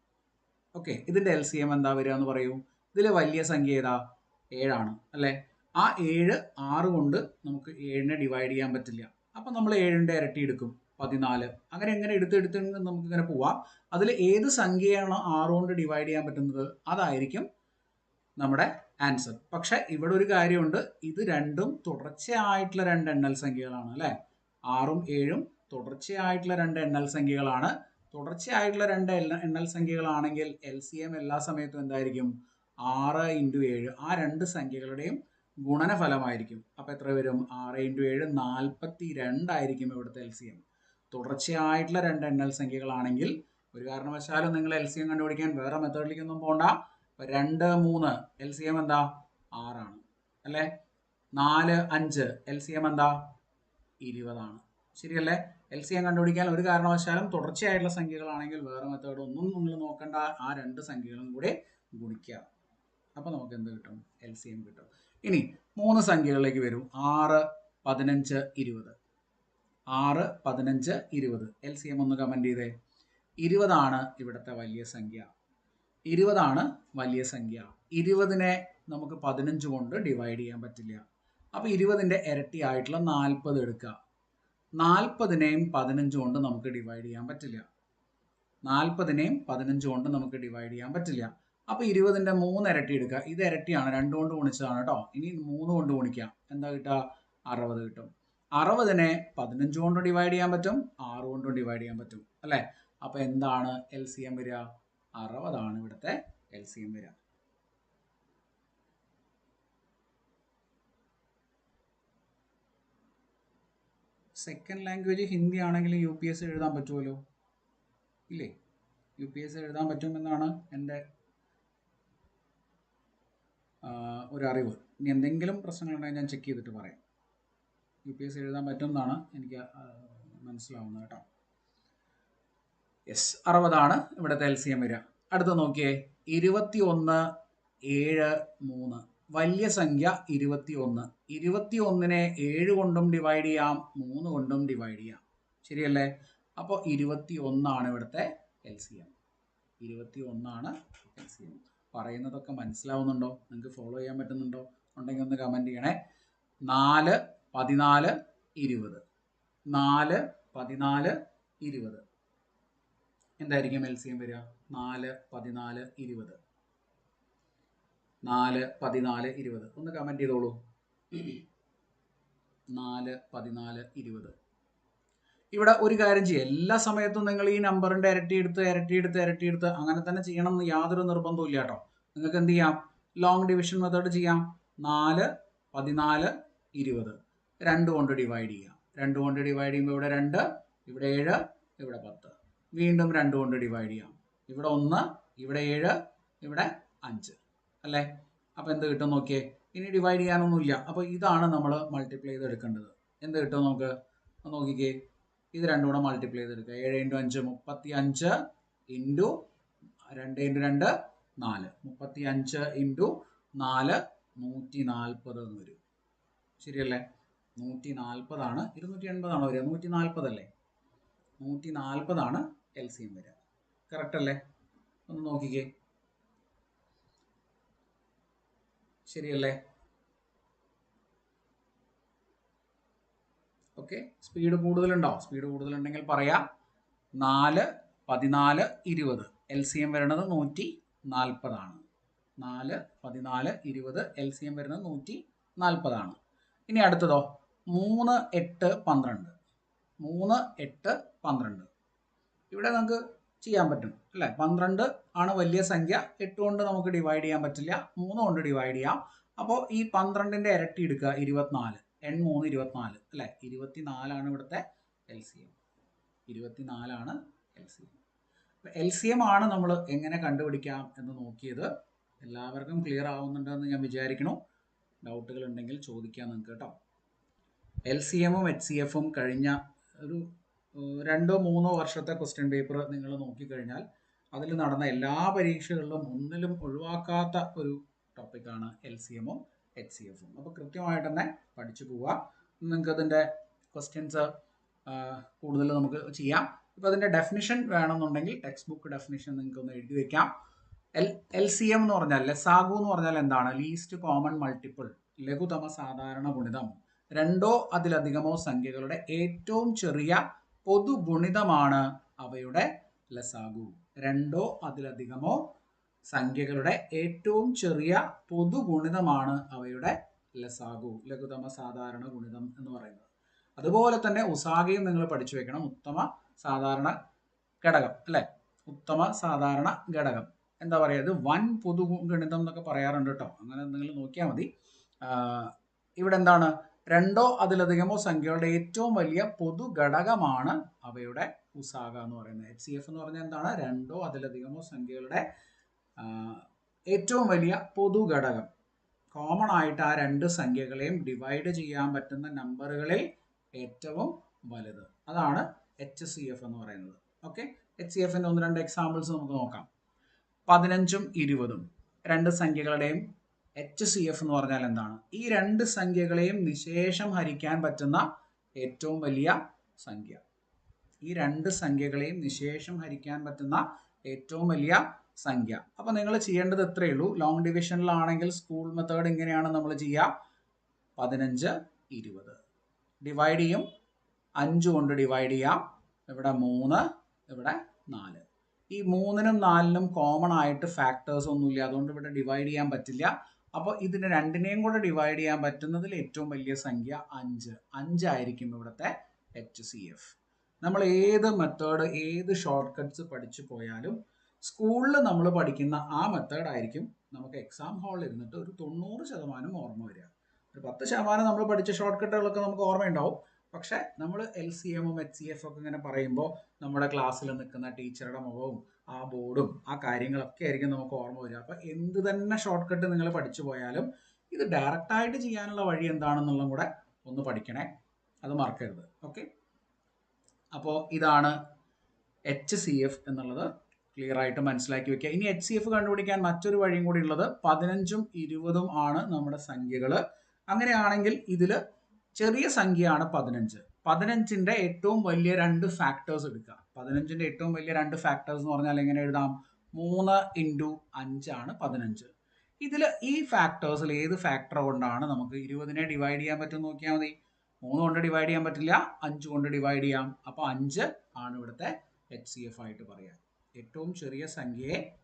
ഓക്കെ. ഇതിന്റെ എൽ സി എം എന്താ വരിക എന്ന് പറയൂ. ഇതിൽ വലിയ സംഖ്യ ഏതാ? ഏഴാണ്. അല്ലേ? ആ ഏഴ് ആറ് കൊണ്ട് നമുക്ക് ഏഴിനെ ഡിവൈഡ് ചെയ്യാൻ പറ്റില്ല. അപ്പം നമ്മൾ ഏഴിന്റെ ഇരട്ടി എടുക്കും. പതിനാല്. അങ്ങനെ എങ്ങനെ എടുത്ത് എടുത്ത് നമുക്ക് ഇങ്ങനെ പോവാം. അതിൽ ഏത് സംഖ്യയാണോ ആറ് കൊണ്ട് ഡിവൈഡ് ചെയ്യാൻ പറ്റുന്നത്? അതായിരിക്കും നമ്മുടെ ആൻസർ പക്ഷെ ഇവിടെ ഒരു കാര്യമുണ്ട്. ഇത് രണ്ടും തുടർച്ചയായിട്ടുള്ള രണ്ട് എണ്ണൽ സംഖ്യകളാണ് അല്ലേ? ആറും ഏഴും തുടർച്ചയായിട്ടുള്ള രണ്ട് എണ്ണൽ സംഖ്യകളാണ്. തുടർച്ചയായിട്ടുള്ള രണ്ട് എണ്ണ എണ്ണൽ സംഖ്യകളാണെങ്കിൽ എൽ സി എം എല്ലാ സമയത്തും എന്തായിരിക്കും? ആറ് ഇന്റു ഏഴ്. ആ രണ്ട് സംഖ്യകളുടെയും ഗുണനഫലമായിരിക്കും. അപ്പോൾ എത്ര വരും? ആറ് ഇന്റു ഏഴ് നാൽപ്പത്തി രണ്ടായിരിക്കും ഇവിടുത്തെ എൽ സി എം തുടർച്ചയായിട്ടുള്ള രണ്ട് എണ്ണൽ സംഖ്യകളാണെങ്കിൽ ഒരു കാരണവശാലും നിങ്ങൾ എൽ സി എം കണ്ടുപിടിക്കാൻ വേറെ മെത്തേഡിലേക്കൊന്നും പോകണ്ട രണ്ട് മൂന്ന്. എൽ സി എം എന്താ? ആറാണ്. അല്ലേ? നാല് അഞ്ച്. എൽ സി എം എന്താ? ഇരുപതാണ്. ശരിയല്ലേ? എൽ സി എം കണ്ടുപിടിക്കാൻ ഒരു കാരണവശാലും തുടർച്ചയായിട്ടുള്ള സംഖ്യകളാണെങ്കിൽ വേറെ മെത്തേഡ് ഒന്നും നിങ്ങൾ നോക്കേണ്ട. ആ രണ്ട് സംഖ്യകളും കൂടി ഗുണിക്കുക. അപ്പോൾ നമുക്ക് എന്ത് കിട്ടും? എൽ സി എം കിട്ടും. ഇനി മൂന്ന് സംഖ്യകളിലേക്ക് വരും. ആറ് പതിനഞ്ച് ഇരുപത്. ആറ് പതിനഞ്ച് ഇരുപത്. എൽ സി എം ഒന്ന് കമന്റ് ചെയ്തേ. ഇരുപതാണ് ഇവിടുത്തെ വലിയ സംഖ്യ. ഇരുപതാണ് വലിയ സംഖ്യ. ഇരുപതിനെ നമുക്ക് പതിനഞ്ച് കൊണ്ട് ഡിവൈഡ് ചെയ്യാൻ പറ്റില്ല. അപ്പോൾ ഇരുപതിന്റെ ഇരട്ടി ആയിട്ടുള്ള നാൽപ്പത് എടുക്കുക. നാൽപ്പതിനെയും പതിനഞ്ച് കൊണ്ട് നമുക്ക് ഡിവൈഡ് ചെയ്യാൻ പറ്റില്ല. നാൽപ്പതിനെയും പതിനഞ്ച് കൊണ്ട് നമുക്ക് ഡിവൈഡ് ചെയ്യാൻ പറ്റില്ല. അപ്പോൾ ഇരുപതിന്റെ മൂന്ന് ഇരട്ടി എടുക്കുക. ഇത് ഇരട്ടിയാണ്. രണ്ട് കൊണ്ട് ഗുണിച്ചതാണ് കേട്ടോ. ഇനി മൂന്ന് കൊണ്ട് ഗുണിക്കാം. എന്താ കിട്ടുക? അറുപത് കിട്ടും. അറുപതിനെ പതിനഞ്ച് കൊണ്ട് ഡിവൈഡ് ചെയ്യാൻ പറ്റും. ആറ് കൊണ്ടും ഡിവൈഡ് ചെയ്യാൻ പറ്റും. അല്ലേ? അപ്പോൾ എന്താണ് എൽ സി എം വരിക? അറുപതാണ് ഇവിടുത്തെ എൽ സി എം വരിക. സെക്കൻഡ് ലാംഗ്വേജ് ഹിന്ദി ആണെങ്കിൽ യു പി എസ് എഴുതാൻ പറ്റുമല്ലോ? ഇല്ലേ? യു പി എസ് എഴുതാൻ പറ്റുമെന്നാണ് എന്റെ ഒരു അറിവ്. ഇനി എന്തെങ്കിലും പ്രശ്നങ്ങളുണ്ടെങ്കിൽ ഞാൻ ചെക്ക് ചെയ്തിട്ട് പറയാം. യു പി എസ് എഴുതാൻ പറ്റുമെന്നാണ് എനിക്ക് മനസ്സിലാവുന്നത് കേട്ടോ. യെസ് അറുപതാണ് ഇവിടുത്തെ എൽ സി എം വരിക. അടുത്ത നോക്കിയേ ഇരുപത്തി ഒന്ന് ഏഴ് മൂന്ന്. വലിയ സംഖ്യ ഇരുപത്തി ഒന്ന് ഇരുപത്തി ഒന്നിനെ ഏഴ് കൊണ്ടും ഡിവൈഡ് ചെയ്യാം മൂന്ന് കൊണ്ടും ഡിവൈഡ് ചെയ്യാം. ശരിയല്ലേ? അപ്പോൾ ഇരുപത്തി ഒന്നാണ് ഇവിടുത്തെ എൽ സി എം ഇരുപത്തി ഒന്നാണ് എൽ സി എം പറയുന്നതൊക്കെ മനസ്സിലാവുന്നുണ്ടോ? നിങ്ങൾക്ക് ഫോളോ ചെയ്യാൻ പറ്റുന്നുണ്ടോ? ഉണ്ടെങ്കിൽ ഒന്ന് കമന്റ് ചെയ്യണേ. നാല് പതിനാല് ഇരുപത്. നാല് പതിനാല് ഇരുപത്. എന്തായിരിക്കും എൽ സി എം വരിക? നാല് പതിനാല് ഇരുപത്. നാല് പതിനാല് ഇരുപത്. ഒന്ന് കമന്റ് ചെയ്തോളൂ. നാല് പതിനാല് ഇരുപത്. ഇവിടെ ഒരു കാര്യം ചെയ്യുക എല്ലാ സമയത്തും നിങ്ങൾ ഈ നമ്പറിന്റെ ഇരട്ടി എടുത്ത് ഇരട്ടി എടുത്ത് ഇരട്ടി എടുത്ത് അങ്ങനെ തന്നെ ചെയ്യണം എന്ന് യാതൊരു നിർബന്ധവും ഇല്ല കേട്ടോ. നിങ്ങൾക്ക് എന്ത് ചെയ്യാം? ലോങ് ഡിവിഷൻ മെത്തേഡ് ചെയ്യാം. നാല് പതിനാല് ഇരുപത്. രണ്ട് കൊണ്ട് ഡിവൈഡ് ചെയ്യാം. രണ്ട് കൊണ്ട് ഡിവൈഡ് ചെയ്യുമ്പോൾ ഇവിടെ രണ്ട് ഇവിടെ ഏഴ് ഇവിടെ പത്ത്. വീണ്ടും രണ്ട് കൊണ്ട് ഡിവൈഡ് ചെയ്യാം. ഇവിടെ ഒന്ന് ഇവിടെ ഏഴ് ഇവിടെ അഞ്ച്. അല്ലേ? അപ്പോൾ എന്ത് കിട്ടും നോക്കിയേ? ഇനി ഡിവൈഡ് ചെയ്യാനൊന്നുമില്ല. അപ്പോൾ ഇതാണ് നമ്മൾ മൾട്ടിപ്ലൈ ചെയ്ത് എടുക്കേണ്ടത് എന്ത് കിട്ടും നമുക്ക്? നോക്കിക്കേ. ഇത് രണ്ടും കൂടെ മൾട്ടിപ്ലൈ ചെയ്തെടുക്കുക. ഏഴ് ഇന്റു അഞ്ച് മുപ്പത്തി അഞ്ച് ഇന്റു രണ്ട് ഇന്റു രണ്ട് നാല്. മുപ്പത്തി അഞ്ച് ഇന്റു നാല് നൂറ്റി നാൽപ്പത് എന്ന് വരും. ശരിയല്ലേ? നൂറ്റി നാൽപ്പതാണ്. ഇരുന്നൂറ്റി എൺപതാണോ വരിക? നൂറ്റി നാൽപ്പതല്ലേ? നൂറ്റി നാൽപ്പതാണ് എൽ സി എം വരിക കറക്റ്റ് അല്ലേ? ഒന്ന് നോക്കിക്കേ. ശരിയല്ലേ? ഓക്കെ സ്പീഡ് കൂടുതലുണ്ടാവും സ്പീഡ് കൂടുതലുണ്ടെങ്കിൽ പറയാം. നാല് പതിനാല് ഇരുപത്. എൽ സി എം വരുന്നത് നൂറ്റി നാൽപ്പതാണ് നാല് പതിനാല് ഇരുപത്. എൽ സി എം വരുന്നത് നൂറ്റി നാൽപ്പതാണ് ഇനി അടുത്തതോ? മൂന്ന് എട്ട് പന്ത്രണ്ട്. മൂന്ന് എട്ട് പന്ത്രണ്ട്. ഇവിടെ നമുക്ക് ചെയ്യാൻ പറ്റും അല്ലേ? പന്ത്രണ്ട് ആണ് വലിയ സംഖ്യ എട്ട് കൊണ്ട് നമുക്ക് ഡിവൈഡ് ചെയ്യാൻ പറ്റില്ല മൂന്ന് കൊണ്ട് ഡിവൈഡ് ചെയ്യാം. അപ്പോൾ ഈ പന്ത്രണ്ടിന്റെ ഇരട്ടി എടുക്കുക ഇരുപത്തിനാല്. എൺ മൂന്ന് ഇരുപത്തിനാല് അല്ലേ? ഇരുപത്തിനാലാണ് ഇവിടുത്തെ L C M ഇരുപത്തിനാലാണ് L C M L C M ആണ് നമ്മൾ എങ്ങനെ കണ്ടുപിടിക്കാം എന്ന് നോക്കിയത്. എല്ലാവർക്കും ക്ലിയർ ആവുന്നുണ്ടെന്ന് ഞാൻ വിചാരിക്കണു ഡൗട്ടുകൾ ഉണ്ടെങ്കിൽ ചോദിക്കാം നിങ്ങൾക്ക് കേട്ടോ. എൽ സി എമ്മും എച്ച് സി എഫും കഴിഞ്ഞ ഒരു രണ്ടോ മൂന്നോ വർഷത്തെ ക്വസ്റ്റ്യൻ പേപ്പർ നിങ്ങൾ നോക്കിക്കഴിഞ്ഞാൽ അതിൽ നടന്ന എല്ലാ പരീക്ഷകളിലും ഒന്നിലും ഒഴിവാക്കാത്ത ഒരു ടോപ്പിക്കാണ് എൽ സി എമ്മും എച്ച് സി എഫും അപ്പോൾ കൃത്യമായിട്ട് തന്നെ പഠിച്ചു പോവുക. നിങ്ങൾക്ക് അതിന്റെ ക്വസ്റ്റ്യൻസ് കൂടുതൽ നമുക്ക് ചെയ്യാം. ഇപ്പോൾ അതിന്റെ ഡെഫിനിഷൻ വേണമെന്നുണ്ടെങ്കിൽ ടെക്സ്റ്റ് ബുക്ക് ഡെഫിനിഷൻ നിങ്ങൾക്ക് ഒന്ന് എഴുതി വെക്കാം. എൽ എൽ സി എം എന്ന് പറഞ്ഞാൽ ലെസാഗു എന്ന് പറഞ്ഞാൽ എന്താണ്? ലീസ്റ്റ് കോമൺ മൾട്ടിപ്പിൾ ലഘുതമ സാധാരണ ഗുണിതം. രണ്ടോ അതിലധികമോ സംഖ്യകളുടെ ഏറ്റവും ചെറിയ പൊതു ഗുണിതമാണ് അവയുടെ ലസാഗു. രണ്ടോ അതിലധികമോ സംഖ്യകളുടെ ഏറ്റവും ചെറിയ പൊതു ഗുണിതമാണ് അവയുടെ ലസാഗു. ലഘുതമ സാധാരണ ഗുണിതം എന്ന് പറയുന്നത്. അതുപോലെ തന്നെ ഉസാഗയും നിങ്ങൾ പഠിച്ചു വെക്കണം. ഉത്തമ സാധാരണ ഘടകം അല്ലെ? ഉത്തമ സാധാരണ ഘടകം. എന്താ പറയുക ഇത് വൻ പൊതു ഗണിതം എന്നൊക്കെ പറയാറുണ്ട് കേട്ടോ. അങ്ങനെ നിങ്ങൾ നോക്കിയാൽ മതി. ഇവിടെ എന്താണ്? രണ്ടോ അതിലധികമോ സംഖ്യകളുടെ ഏറ്റവും വലിയ പൊതു ഘടകമാണ് അവയുടെ ഉസാഗ എന്ന് പറയുന്നത്. എച്ച് സി എഫ് എന്ന് പറഞ്ഞാൽ എന്താണ്? രണ്ടോ അതിലധികമോ സംഖ്യകളുടെ ഏറ്റവും വലിയ പൊതു ഘടകം കോമൺ ആയിട്ട് ആ രണ്ട് സംഖ്യകളെയും ഡിവൈഡ് ചെയ്യാൻ പറ്റുന്ന നമ്പറുകളിൽ ഏറ്റവും വലുത്. അതാണ് എച്ച് സി എഫ് എന്ന് പറയുന്നത്. ഓക്കെ എച്ച് സി എഫിന്റെ ഒന്ന് രണ്ട് എക്സാമ്പിൾസ് നമുക്ക് നോക്കാം. പതിനഞ്ചും ഇരുപതും. രണ്ട് സംഖ്യകളുടെയും എച്ച് സി എഫ് എന്ന് പറഞ്ഞാൽ എന്താണ്? ഈ രണ്ട് സംഖ്യകളെയും നിശേഷം ഹരിക്കാൻ പറ്റുന്ന ഏറ്റവും വലിയ സംഖ്യ. ഈ രണ്ട് സംഖ്യകളെയും നിശേഷം ഹരിക്കാൻ പറ്റുന്ന ഏറ്റവും വലിയ സംഖ്യ. അപ്പൊ നിങ്ങൾ ചെയ്യേണ്ടത് ഇത്രയേ ഉള്ളൂ. ലോങ് ഡിവിഷനിലാണെങ്കിൽ സ്കൂൾ മെത്തേഡ് ഇങ്ങനെയാണ് നമ്മൾ ചെയ്യുക. പതിനഞ്ച് ഇരുപത്. ഡിവൈഡ് ചെയ്യും. അഞ്ച് കൊണ്ട് ഡിവൈഡ് ചെയ്യാം. ഇവിടെ മൂന്ന് ഇവിടെ നാല്. ഈ മൂന്നിനും നാലിനും കോമൺ ആയിട്ട് ഫാക്ടേഴ്സ് ഒന്നുമില്ല. അതുകൊണ്ട് ഇവിടെ ഡിവൈഡ് ചെയ്യാൻ പറ്റില്ല. അപ്പോൾ ഇതിന് രണ്ടിനെയും കൂടെ ഡിവൈഡ് ചെയ്യാൻ പറ്റുന്നതിൽ ഏറ്റവും വലിയ സംഖ്യ അഞ്ച്. അഞ്ചായിരിക്കും ഇവിടുത്തെ എച്ച് സി എഫ് നമ്മൾ ഏത് മെത്തേഡ് ഏത് ഷോർട്ട് കട്ട്സ് പഠിച്ചു പോയാലും സ്കൂളിൽ നമ്മൾ പഠിക്കുന്ന ആ മെത്തേഡ് ആയിരിക്കും നമുക്ക് എക്സാം ഹാളിൽ ഇരുന്നിട്ട് ഒരു തൊണ്ണൂറ് ശതമാനം ഓർമ്മ വരിക. ഒരു പത്ത് ശതമാനം നമ്മൾ പഠിച്ച ഷോർട്ട് കട്ടുകളൊക്കെ നമുക്ക് ഓർമ്മയുണ്ടാവും. പക്ഷെ നമ്മൾ എൽ സി എമ്മും എച്ച് സി എഫ് ഒക്കെ ഇങ്ങനെ പറയുമ്പോൾ നമ്മുടെ ക്ലാസ്സിൽ നിൽക്കുന്ന ടീച്ചറുടെ മുഖവും ആ ബോർഡും ആ കാര്യങ്ങളൊക്കെ ആയിരിക്കും നമുക്ക് ഓർമ്മ വരിക. അപ്പം എന്ത് തന്നെ ഷോർട്ട് കട്ട് നിങ്ങൾ പഠിച്ചു പോയാലും ഇത് ഡയറക്റ്റ് ആയിട്ട് ചെയ്യാനുള്ള വഴി എന്താണെന്നുള്ളതും കൂടെ ഒന്ന് പഠിക്കണേ. അത് മറക്കരുത്. ഓക്കെ അപ്പോൾ ഇതാണ് എച്ച് സി എഫ് എന്നുള്ളത്. ക്ലിയർ ആയിട്ട് മനസ്സിലാക്കി വെക്കുക. ഇനി എച്ച് സി എഫ് കണ്ടുപിടിക്കാൻ മറ്റൊരു വഴിയും കൂടി ഉള്ളത് പതിനഞ്ചും ഇരുപതും ആണ് നമ്മുടെ സംഖ്യകൾ അങ്ങനെയാണെങ്കിൽ ഇതിൽ ചെറിയ സംഖ്യയാണ് പതിനഞ്ച്. പതിനഞ്ചിന്റെ ഏറ്റവും വലിയ രണ്ട് ഫാക്ടേഴ്സ് എടുക്കുക. പതിനഞ്ചിന്റെ ഏറ്റവും വലിയ രണ്ട് ഫാക്ടേഴ്സ് എന്ന് പറഞ്ഞാൽ എങ്ങനെ എഴുതാം? മൂന്ന് ഇന്റു അഞ്ചാണ് പതിനഞ്ച്. ഇതിൽ ഈ ഫാക്ടേഴ്സിൽ ഏത് ഫാക്ടർ കൊണ്ടാണ് നമുക്ക് ഇരുപതിനെ ഡിവൈഡ് ചെയ്യാൻ പറ്റും നോക്കിയാൽ മതി. മൂന്ന് കൊണ്ട് ഡിവൈഡ് ചെയ്യാൻ പറ്റില്ല. അഞ്ച് കൊണ്ട് ഡിവൈഡ് ചെയ്യാം. അപ്പോൾ അഞ്ച് ആണ് ഇവിടുത്തെ എച്ച് സി എഫ് ആയിട്ട് പറയുക. ഏറ്റവും ചെറിയ സംഖ്യയെ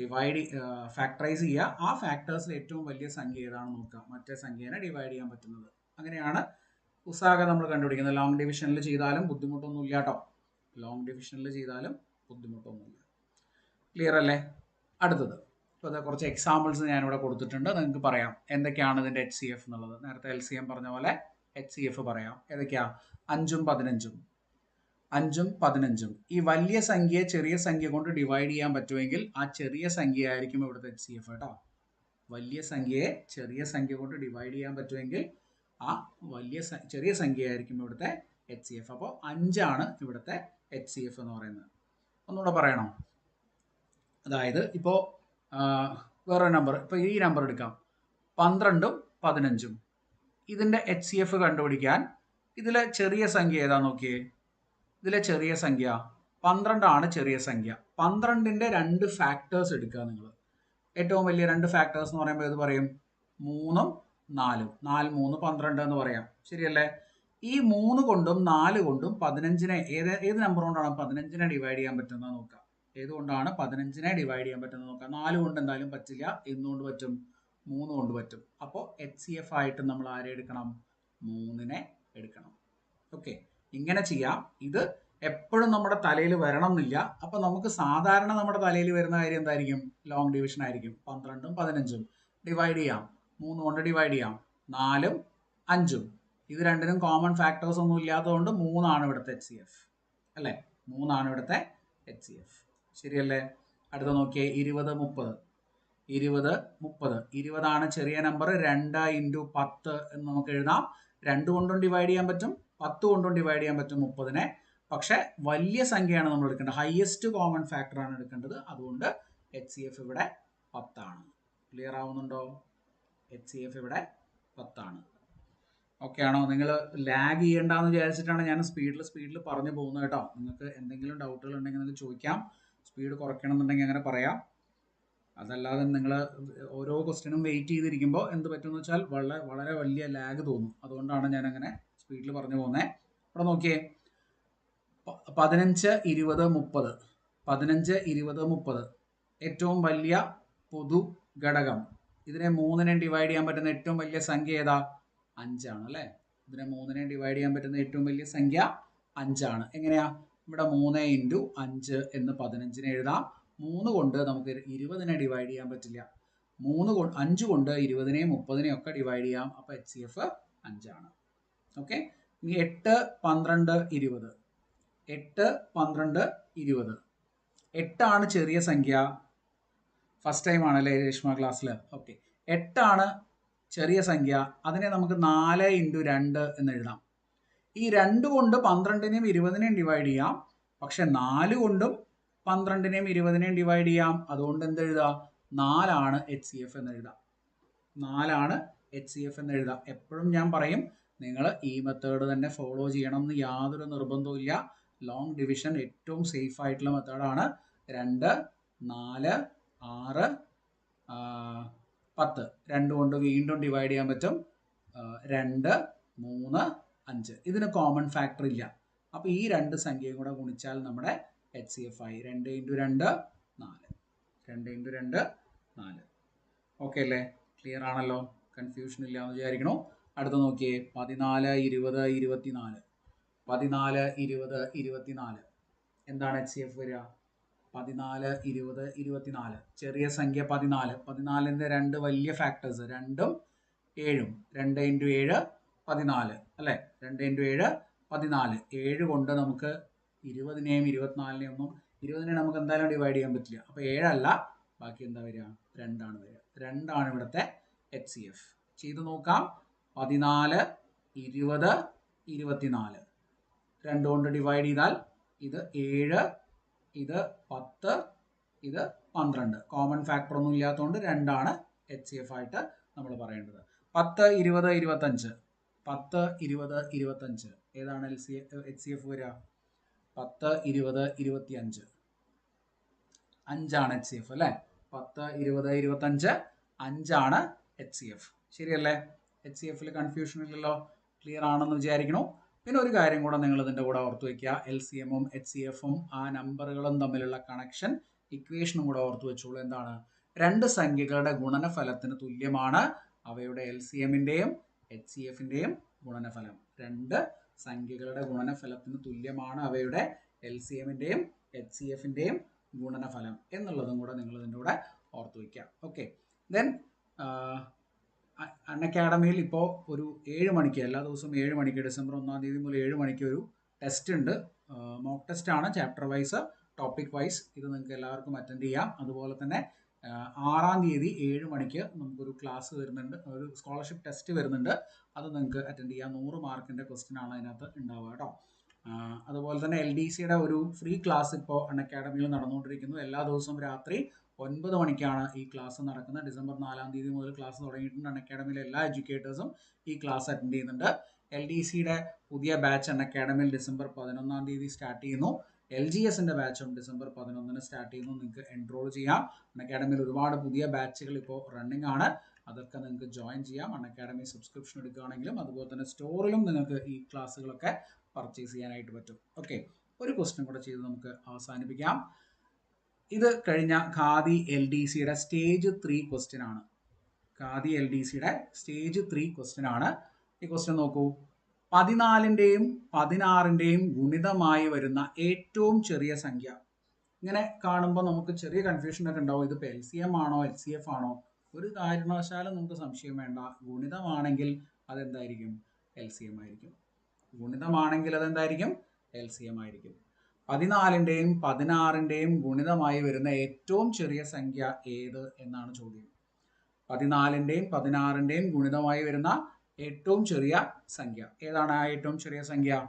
ഡിവൈഡ് ഫാക്ടറൈസ് ചെയ്യുക. ആ ഫാക്ടേഴ്സിൽ ഏറ്റവും വലിയ സംഖ്യ ഏതാണ് നോക്കുക? മറ്റേ സംഖ്യേനെ ഡിവൈഡ് ചെയ്യാൻ പറ്റുന്നത്. അങ്ങനെയാണ് ഉസാഗ നമ്മൾ കണ്ടുപിടിക്കുന്നത്. ലോങ് ഡിവിഷനിൽ ചെയ്താലും ബുദ്ധിമുട്ടൊന്നുമില്ല കേട്ടോ ലോങ് ഡിവിഷനിൽ ചെയ്താലും ബുദ്ധിമുട്ടൊന്നുമില്ല. ക്ലിയർ അല്ലേ? അടുത്തത്. ഇപ്പോൾ അത് കുറച്ച് എക്സാമ്പിൾസ് ഞാനിവിടെ കൊടുത്തിട്ടുണ്ട്. നിങ്ങൾക്ക് പറയാം. എന്തൊക്കെയാണ് ഇതിന്റെ എച്ച് സി എഫ് എന്നുള്ളത്? നേരത്തെ എൽ സി എം പറഞ്ഞ പോലെ എച്ച് സി എഫ് പറയാം. ഏതൊക്കെയാ? അഞ്ചും പതിനഞ്ചും. അഞ്ചും പതിനഞ്ചും. ഈ വലിയ സംഖ്യയെ ചെറിയ സംഖ്യ കൊണ്ട് ഡിവൈഡ് ചെയ്യാൻ പറ്റുമെങ്കിൽ ആ ചെറിയ സംഖ്യ ആയിരിക്കും ഇവിടുത്തെ എച്ച് സി എഫ് കേട്ടോ വലിയ സംഖ്യയെ ചെറിയ സംഖ്യ കൊണ്ട് ഡിവൈഡ് ചെയ്യാൻ പറ്റുമെങ്കിൽ ആ വലിയ ചെറിയ സംഖ്യ ആയിരിക്കും ഇവിടുത്തെ എച്ച് സി എഫ് അപ്പോൾ അഞ്ചാണ് ഇവിടുത്തെ എച്ച് സി എഫ് എന്ന് പറയുന്നത്. ഒന്നുകൂടെ പറയണോ. അതായത് ഇപ്പോൾ വേറൊരു നമ്പർ ഇപ്പോൾ ഈ നമ്പർ എടുക്കാം. പന്ത്രണ്ടും പതിനഞ്ചും. ഇതിന്റെ എച്ച് സി എഫ് കണ്ടുപിടിക്കാൻ ഇതിലെ ചെറിയ സംഖ്യ ഏതാ നോക്കിയേ? ഇതിലെ ചെറിയ സംഖ്യ പന്ത്രണ്ടാണ് ചെറിയ സംഖ്യ. പന്ത്രണ്ടിന്റെ രണ്ട് ഫാക്ടേഴ്സ് എടുക്കുക നിങ്ങൾ. ഏറ്റവും വലിയ രണ്ട് ഫാക്ടേഴ്സ് എന്ന് പറയുമ്പോൾ ഇത് പറയും? മൂന്നും നാലും. നാല് മൂന്ന് പന്ത്രണ്ട് എന്ന് പറയാം. ശരിയല്ലേ? ഈ മൂന്ന് കൊണ്ടും നാല് കൊണ്ടും പതിനഞ്ചിനെ ഏത് ഏത് നമ്പർ കൊണ്ടാണ് പതിനഞ്ചിനെ ഡിവൈഡ് ചെയ്യാൻ പറ്റുന്നത് നോക്കാം ഏതുകൊണ്ടാണ് പതിനഞ്ചിനെ ഡിവൈഡ് ചെയ്യാൻ പറ്റുന്നത് നോക്കാം നാല് കൊണ്ട് എന്തായാലും പറ്റില്ല. എന്തുകൊണ്ട് പറ്റും? മൂന്ന് കൊണ്ട് പറ്റും. അപ്പോൾ എച്ച് സി എഫ് ആയിട്ട് നമ്മൾ ആരെ എടുക്കണം? മൂന്നിനെ എടുക്കണം. ഓക്കെ. ഇങ്ങനെ ചെയ്യാം. ഇത് എപ്പോഴും നമ്മുടെ തലയിൽ വരണം എന്നില്ല അപ്പൊ നമുക്ക് സാധാരണ നമ്മുടെ തലയിൽ വരുന്ന കാര്യം എന്തായിരിക്കും? ലോങ് ഡിവിഷൻ ആയിരിക്കും. പന്ത്രണ്ടും പതിനഞ്ചും. ഡിവൈഡ് ചെയ്യാം. മൂന്ന് കൊണ്ട് ഡിവൈഡ് ചെയ്യാം. നാലും അഞ്ചും. ഇത് രണ്ടിനും കോമൺ ഫാക്ടേഴ്സ് ഒന്നും ഇല്ലാത്തതുകൊണ്ട് മൂന്നാണ് ഇവിടുത്തെ എച്ച് സി എഫ് അല്ലേ? മൂന്നാണ് ഇവിടുത്തെ എച്ച് സി എഫ് ശരിയല്ലേ? അടുത്ത നോക്കിയേ ഇരുപത് മുപ്പത്. ഇരുപത് മുപ്പത്. ഇരുപതാണ് ചെറിയ നമ്പർ രണ്ട് ഇന്റു പത്ത് എന്ന് നമുക്ക് എഴുതാം. രണ്ട് കൊണ്ടും ഡിവൈഡ് ചെയ്യാൻ പറ്റും പത്ത് കൊണ്ടും ഡിവൈഡ് ചെയ്യാൻ പറ്റും മുപ്പതിനെ. പക്ഷെ വലിയ സംഖ്യയാണ് നമ്മൾ എടുക്കേണ്ടത്. ഹയസ്റ്റ് കോമൺ ഫാക്ടറാണ് എടുക്കേണ്ടത്. അതുകൊണ്ട് എച്ച് സി എഫ് ഇവിടെ പത്താണ്. ക്ലിയർ ആവുന്നുണ്ടോ? എച്ച് സി എഫ് ഇവിടെ പത്താണ്. ഓക്കെ ആണോ? നിങ്ങൾ ലാഗ് ചെയ്യണ്ടെന്ന് വിചാരിച്ചിട്ടാണ് ഞാൻ സ്പീഡിൽ സ്പീഡിൽ പറഞ്ഞു പോകുന്നത് കേട്ടോ. നിങ്ങൾക്ക് എന്തെങ്കിലും ഡൗട്ടുകൾ ഉണ്ടെങ്കിൽ നിങ്ങൾക്ക് ചോദിക്കാം. സ്പീഡ് കുറയ്ക്കണം എന്നുണ്ടെങ്കിൽ അങ്ങനെ പറയാം. അതല്ലാതെ നിങ്ങൾ ഓരോ ക്വസ്റ്റിനും വെയിറ്റ് ചെയ്തിരിക്കുമ്പോൾ എന്ത് പറ്റുമെന്ന് വെച്ചാൽ വളരെ വളരെ വലിയ ലാഗ് തോന്നും. അതുകൊണ്ടാണ് ഞാൻ അങ്ങനെ സ്പീഡിൽ പറഞ്ഞു പോകുന്നത് ഇവിടെ നോക്കിയേ. പതിനഞ്ച് ഇരുപത് മുപ്പത്. പതിനഞ്ച് ഇരുപത് മുപ്പത്. ഏറ്റവും വലിയ പൊതു ഘടകം. ഇതിനെ മൂന്നിനെ ഡിവൈഡ് ചെയ്യാൻ പറ്റുന്ന ഏറ്റവും വലിയ സംഖ്യ ഏതാ? അഞ്ചാണ് അല്ലേ? ഇതിനെ മൂന്നിനെ ഡിവൈഡ് ചെയ്യാൻ പറ്റുന്ന ഏറ്റവും വലിയ സംഖ്യ അഞ്ചാണ്. എങ്ങനെയാ? ഇവിടെ മൂന്ന് ഇന്റു അഞ്ച് എന്ന് പതിനഞ്ചിനെ എഴുതാം. മൂന്ന് കൊണ്ട് നമുക്ക് ഇരുപതിനെ ഡിവൈഡ് ചെയ്യാൻ പറ്റില്ല. മൂന്ന് കൊണ്ട് അഞ്ച് കൊണ്ട് ഇരുപതിനെയും മുപ്പതിനെയും ഒക്കെ ഡിവൈഡ് ചെയ്യാം. അപ്പോൾ എച്ച് സി എഫ് അഞ്ചാണ്. ഓക്കെ ഇനി എട്ട് പന്ത്രണ്ട് ഇരുപത്. എട്ട് പന്ത്രണ്ട് ഇരുപത്. എട്ടാണ് ചെറിയ സംഖ്യ. ഫസ്റ്റ് ടൈം ആണല്ലേ രേഷ്മ ക്ലാസ്സിൽ ഓക്കെ എട്ടാണ് ചെറിയ സംഖ്യ. അതിനെ നമുക്ക് നാല് ഇന്റു രണ്ട് എന്ന് എഴുതാം. ഈ രണ്ട് കൊണ്ട് പന്ത്രണ്ടിനെയും ഇരുപതിനെയും ഡിവൈഡ് ചെയ്യാം. പക്ഷെ നാല് കൊണ്ടും പന്ത്രണ്ടിനെയും ഇരുപതിനെയും ഡിവൈഡ് ചെയ്യാം. അതുകൊണ്ട് എന്ത് നാലാണ് എച്ച് സി എഫ് എന്ന് എഴുതാം. നാലാണ് എച്ച് സി എഫ് എന്ന് എഴുതാം. എപ്പോഴും ഞാൻ പറയും നിങ്ങൾ ഈ മെത്തേഡ് തന്നെ ഫോളോ ചെയ്യണം എന്ന് യാതൊരു നിർബന്ധവും ഇല്ല. ലോങ് ഡിവിഷൻ ഏറ്റവും സേഫ് ആയിട്ടുള്ള മെത്തേഡാണ് രണ്ട് നാല് ആറ് പത്ത്. രണ്ട് കൊണ്ട് വീണ്ടും ഡിവൈഡ് ചെയ്യാൻ പറ്റും. രണ്ട് മൂന്ന് അഞ്ച്. ഇതിന് കോമൺ ഫാക്ടർ ഇല്ല. അപ്പോൾ ഈ രണ്ട് സംഖ്യയും കൂടെ ഗുണിച്ചാൽ നമ്മുടെ എച്ച് സി എഫ് ആയി. രണ്ട് ഇന്റു രണ്ട് നാല്. രണ്ട് ഇന്റു രണ്ട് നാല്. ഓക്കെ അല്ലേ? ക്ലിയർ ആണല്ലോ? കൺഫ്യൂഷൻ ഇല്ല എന്ന് വിചാരിക്കണോ. അടുത്ത നോക്കിയേ. പതിനാല് ഇരുപത് ഇരുപത്തിനാല്. പതിനാല് ഇരുപത് ഇരുപത്തിനാല്. എന്താണ് എച്ച് സി എഫ് വരിക? പതിനാല് ഇരുപത് ഇരുപത്തിനാല്. ചെറിയ സംഖ്യ പതിനാല്. പതിനാലിന്റെ രണ്ട് വലിയ ഫാക്ടേഴ്സ് രണ്ടും ഏഴും. രണ്ട് ഇന്റു ഏഴ് പതിനാല്. അല്ലേ? രണ്ട് ഇന്റു ഏഴ് പതിനാല്. ഏഴ് കൊണ്ട് നമുക്ക് ഇരുപതിനെയും ഇരുപത്തിനാലിനെയും ഒന്നും ഇരുപതിനെ നമുക്ക് എന്തായാലും ഡിവൈഡ് ചെയ്യാൻ പറ്റില്ല. അപ്പോൾ ഏഴല്ല ബാക്കി എന്താ വരിക? രണ്ടാണ് വരിക. രണ്ടാണ് ഇവിടുത്തെ എച്ച് സി എഫ് ചെയ്ത് നോക്കാം. പതിനാല് ഇരുപത് ഇരുപത്തിനാല്. രണ്ട് കൊണ്ട് ഡിവൈഡ് ചെയ്താൽ ഇത് ഏഴ് ഇത് പത്ത് ഇത് പന്ത്രണ്ട്. കോമൺ ഫാക്ടർ ഒന്നും ഇല്ലാത്തതുകൊണ്ട് രണ്ടാണ് എച്ച് സി എഫ് ആയിട്ട് നമ്മൾ പറയേണ്ടത്. പത്ത് ഇരുപത് ഇരുപത്തഞ്ച്. പത്ത് ഇരുപത് ഇരുപത്തഞ്ച്. ഏതാണ് L C H C F വരിക? പത്ത് ഇരുപത് ഇരുപത്തി അഞ്ച് അഞ്ചാണ് എച്ച് സി എഫ് അല്ലേ? പത്ത് ഇരുപത് ഇരുപത്തഞ്ച്. അഞ്ചാണ് എച്ച് സി എഫ് ശരിയല്ലേ? എച്ച് സി എഫിൽ കൺഫ്യൂഷൻ ഇല്ലല്ലോ? ക്ലിയർ ആണെന്ന് വിചാരിക്കണു. പിന്നെ ഒരു കാര്യം കൂടെ നിങ്ങൾ ഇതിന്റെ കൂടെ ഓർത്ത് വയ്ക്കുക. എൽ സി എമ്മും എച്ച് സി എഫും ആ നമ്പറുകളും തമ്മിലുള്ള കണക്ഷൻ ഇക്വേഷനും കൂടെ ഓർത്ത് വെച്ചോളൂ. എന്താണ്? രണ്ട് സംഖ്യകളുടെ ഗുണനഫലത്തിന് തുല്യമാണ് അവയുടെ എൽ സി എമ്മിന്റെയും എച്ച് സി എഫിന്റെയും ഗുണനഫലം. രണ്ട് സംഖ്യകളുടെ ഗുണനഫലത്തിന് തുല്യമാണ് അവയുടെ എൽ സി എമ്മിന്റെയും എച്ച് സി എഫിന്റെയും ഗുണനഫലം എന്നുള്ളതും കൂടെ നിങ്ങൾ ഇതിന്റെ കൂടെ ഓർത്ത് വയ്ക്കുക. ഓക്കെ ദെൻ അൺ അക്കാഡമിയിൽ ഇപ്പോൾ ഒരു ഏഴ് മണിക്ക് എല്ലാ ദിവസവും ഏഴ് മണിക്ക് ഡിസംബർ ഒന്നാം തീയതി മുതൽ ഏഴ് മണിക്ക് ഒരു ടെസ്റ്റ് ഉണ്ട്. മോക്ക് ടെസ്റ്റ് ആണ്. ചാപ്റ്റർ വൈസ് ടോപ്പിക് വൈസ് ഇത് നിങ്ങൾക്ക് എല്ലാവർക്കും അറ്റൻഡ് ചെയ്യാം. അതുപോലെ തന്നെ ആറാം തീയതി ഏഴ് മണിക്ക് നമുക്കൊരു ക്ലാസ് വരുന്നുണ്ട്. ഒരു സ്കോളർഷിപ്പ് ടെസ്റ്റ് വരുന്നുണ്ട്. അത് നിങ്ങൾക്ക് അറ്റൻഡ് ചെയ്യാം. നൂറ് മാർക്കിന്റെ ക്വസ്റ്റ്യൻ ആണ് അതിനകത്ത് ഉണ്ടാവുക കേട്ടോ. അതുപോലെ തന്നെ എൽ ഡി സിയുടെ ഒരു ഫ്രീ ക്ലാസ് ഇപ്പോൾ അൺ അക്കാഡമിയിൽ നടന്നുകൊണ്ടിരിക്കുന്നു. എല്ലാ ദിവസവും രാത്രി ഒൻപത് മണിക്കാണ് ഈ ക്ലാസ് നടക്കുന്നത്. ഡിസംബർ നാലാം തീയതി മുതൽ ക്ലാസ് തുടങ്ങിയിട്ടുണ്ട്. അക്കാഡമിയിലെ എല്ലാ എഡ്യൂക്കേറ്റേഴ്സും ഈ ക്ലാസ് അറ്റൻഡ് ചെയ്യുന്നുണ്ട്. എൽ ഡി സിയുടെ പുതിയ ബാച്ച് അൺ അക്കാഡമിയിൽ ഡിസംബർ പതിനൊന്നാം തീയതി സ്റ്റാർട്ട് ചെയ്യുന്നു. എൽ ജി എസിന്റെ ബാച്ചും ഡിസംബർ പതിനൊന്നിന് സ്റ്റാർട്ട് ചെയ്യുന്നു. നിങ്ങൾക്ക് എൻറോൾ ചെയ്യാം. അൺ അക്കാഡമിയിൽ ഒരുപാട് പുതിയ ബാച്ചുകൾ ഇപ്പോൾ റണ്ണിംഗ് ആണ്. അതൊക്കെ നിങ്ങൾക്ക് ജോയിൻ ചെയ്യാം. അൺ അക്കാഡമി സബ്സ്ക്രിപ്ഷൻ എടുക്കുകയാണെങ്കിലും അതുപോലെ തന്നെ സ്റ്റോറിലും നിങ്ങൾക്ക് ഈ ക്ലാസ്സുകളൊക്കെ പർച്ചേസ് ചെയ്യാനായിട്ട് പറ്റും. ഓക്കെ ഒരു ക്വസ്റ്റ്യൻ കൂടെ ചെയ്ത് നമുക്ക് അവസാനിപ്പിക്കാം. ഇത് കഴിഞ്ഞ ഖാദി എൽ ഡി സിയുടെ സ്റ്റേജ് ത്രീ ക്വസ്റ്റ്യൻ ആണ്. ഖാദി എൽ ഡി സിയുടെ സ്റ്റേജ് ത്രീ ക്വസ്റ്റ്യൻ ആണ്. ഈ ക്വസ്റ്റ്യൻ നോക്കൂ. പതിനാലിന്റെയും പതിനാറിന്റെയും ഗുണിതമായി വരുന്ന ഏറ്റവും ചെറിയ സംഖ്യ. ഇങ്ങനെ കാണുമ്പോൾ നമുക്ക് ചെറിയ കൺഫ്യൂഷൻ ഒക്കെ ഉണ്ടാവും. ഇതിപ്പോൾ എൽ സി എം ആണോ എൽ സി എഫ് ആണോ? ഒരു കാരണവശാലും നമുക്ക് സംശയം വേണ്ട. ഗുണിതമാണെങ്കിൽ അതെന്തായിരിക്കും? എൽ സി എം ആയിരിക്കും. ഗുണിതമാണെങ്കിൽ അതെന്തായിരിക്കും? എൽ സി എം ആയിരിക്കും. പതിനാലിന്റെയും പതിനാറിന്റെയും ഗുണിതമായി വരുന്ന ഏറ്റവും ചെറിയ സംഖ്യ ഏത് എന്നാണ് ചോദ്യം. പതിനാലിന്റെയും പതിനാറിന്റെയും ഗുണിതമായി വരുന്ന ഏറ്റവും ചെറിയ സംഖ്യ. ഏതാണ് ആ ഏറ്റവും ചെറിയ സംഖ്യ?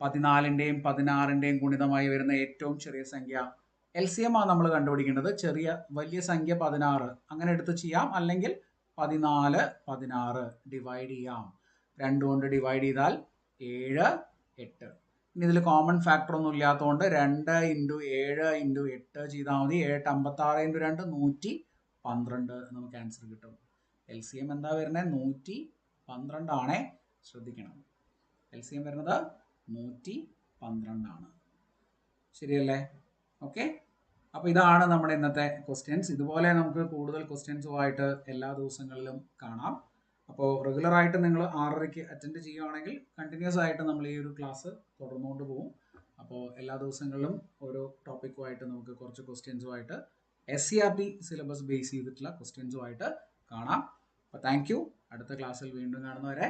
പതിനാലിന്റെയും പതിനാറിന്റെയും ഗുണിതമായി വരുന്ന ഏറ്റവും ചെറിയ സംഖ്യ. എൽ സി എം ആണ് നമ്മൾ കണ്ടുപിടിക്കേണ്ടത് ചെറിയ വലിയ സംഖ്യ പതിനാറ്. അങ്ങനെ എടുത്ത് ചെയ്യാം. അല്ലെങ്കിൽ പതിനാല് പതിനാറ് ഡിവൈഡ് ചെയ്യാം. രണ്ടുകൊണ്ട് ഡിവൈഡ് ചെയ്താൽ ഏഴ് എട്ട്. ഇനി ഇതിൽ കോമൺ ഫാക്ടർ ഒന്നും ഇല്ലാത്തതുകൊണ്ട് രണ്ട് ഇന്റു ഏഴ് ഇന്റു എട്ട് ചെയ്താൽ മതി. ഏട്ട് അമ്പത്താറ് ഇന്റു രണ്ട് നൂറ്റി പന്ത്രണ്ട് നമുക്ക് ആൻസർ കിട്ടും. എൽ സി എം എന്താ വരുന്നത് നൂറ്റി പന്ത്രണ്ടാണേ. ശ്രദ്ധിക്കണം. എൽ സി എം വരുന്നത് നൂറ്റി പന്ത്രണ്ടാണ്. ശരിയല്ലേ? ഓക്കെ അപ്പോൾ ഇതാണ് നമ്മുടെ ഇന്നത്തെ ക്വസ്റ്റ്യൻസ് ഇതുപോലെ നമുക്ക് കൂടുതൽ ക്വസ്റ്റ്യൻസുമായിട്ട് എല്ലാ ദിവസങ്ങളിലും കാണാം. അപ്പോൾ റെഗുലറായിട്ട് നിങ്ങൾ ആറരയ്ക്ക് അറ്റൻഡ് ചെയ്യുകയാണെങ്കിൽ കണ്ടിന്യൂസ് ആയിട്ട് നമ്മൾ ഈ ഒരു ക്ലാസ് തുടർന്നുകൊണ്ട് പോകും. അപ്പോൾ എല്ലാ ദിവസങ്ങളിലും ഓരോ ടോപ്പിക്കുമായിട്ട് നമുക്ക് കുറച്ച് ക്വസ്റ്റ്യൻസുമായിട്ട് S C R T syllabus base ചെയ്തിട്ടുള്ള ക്വസ്റ്റ്യൻസുമായിട്ട് കാണാം. അപ്പോൾ താങ്ക് യു അടുത്ത ക്ലാസ്സിൽ വീണ്ടും കാണുന്നവരെ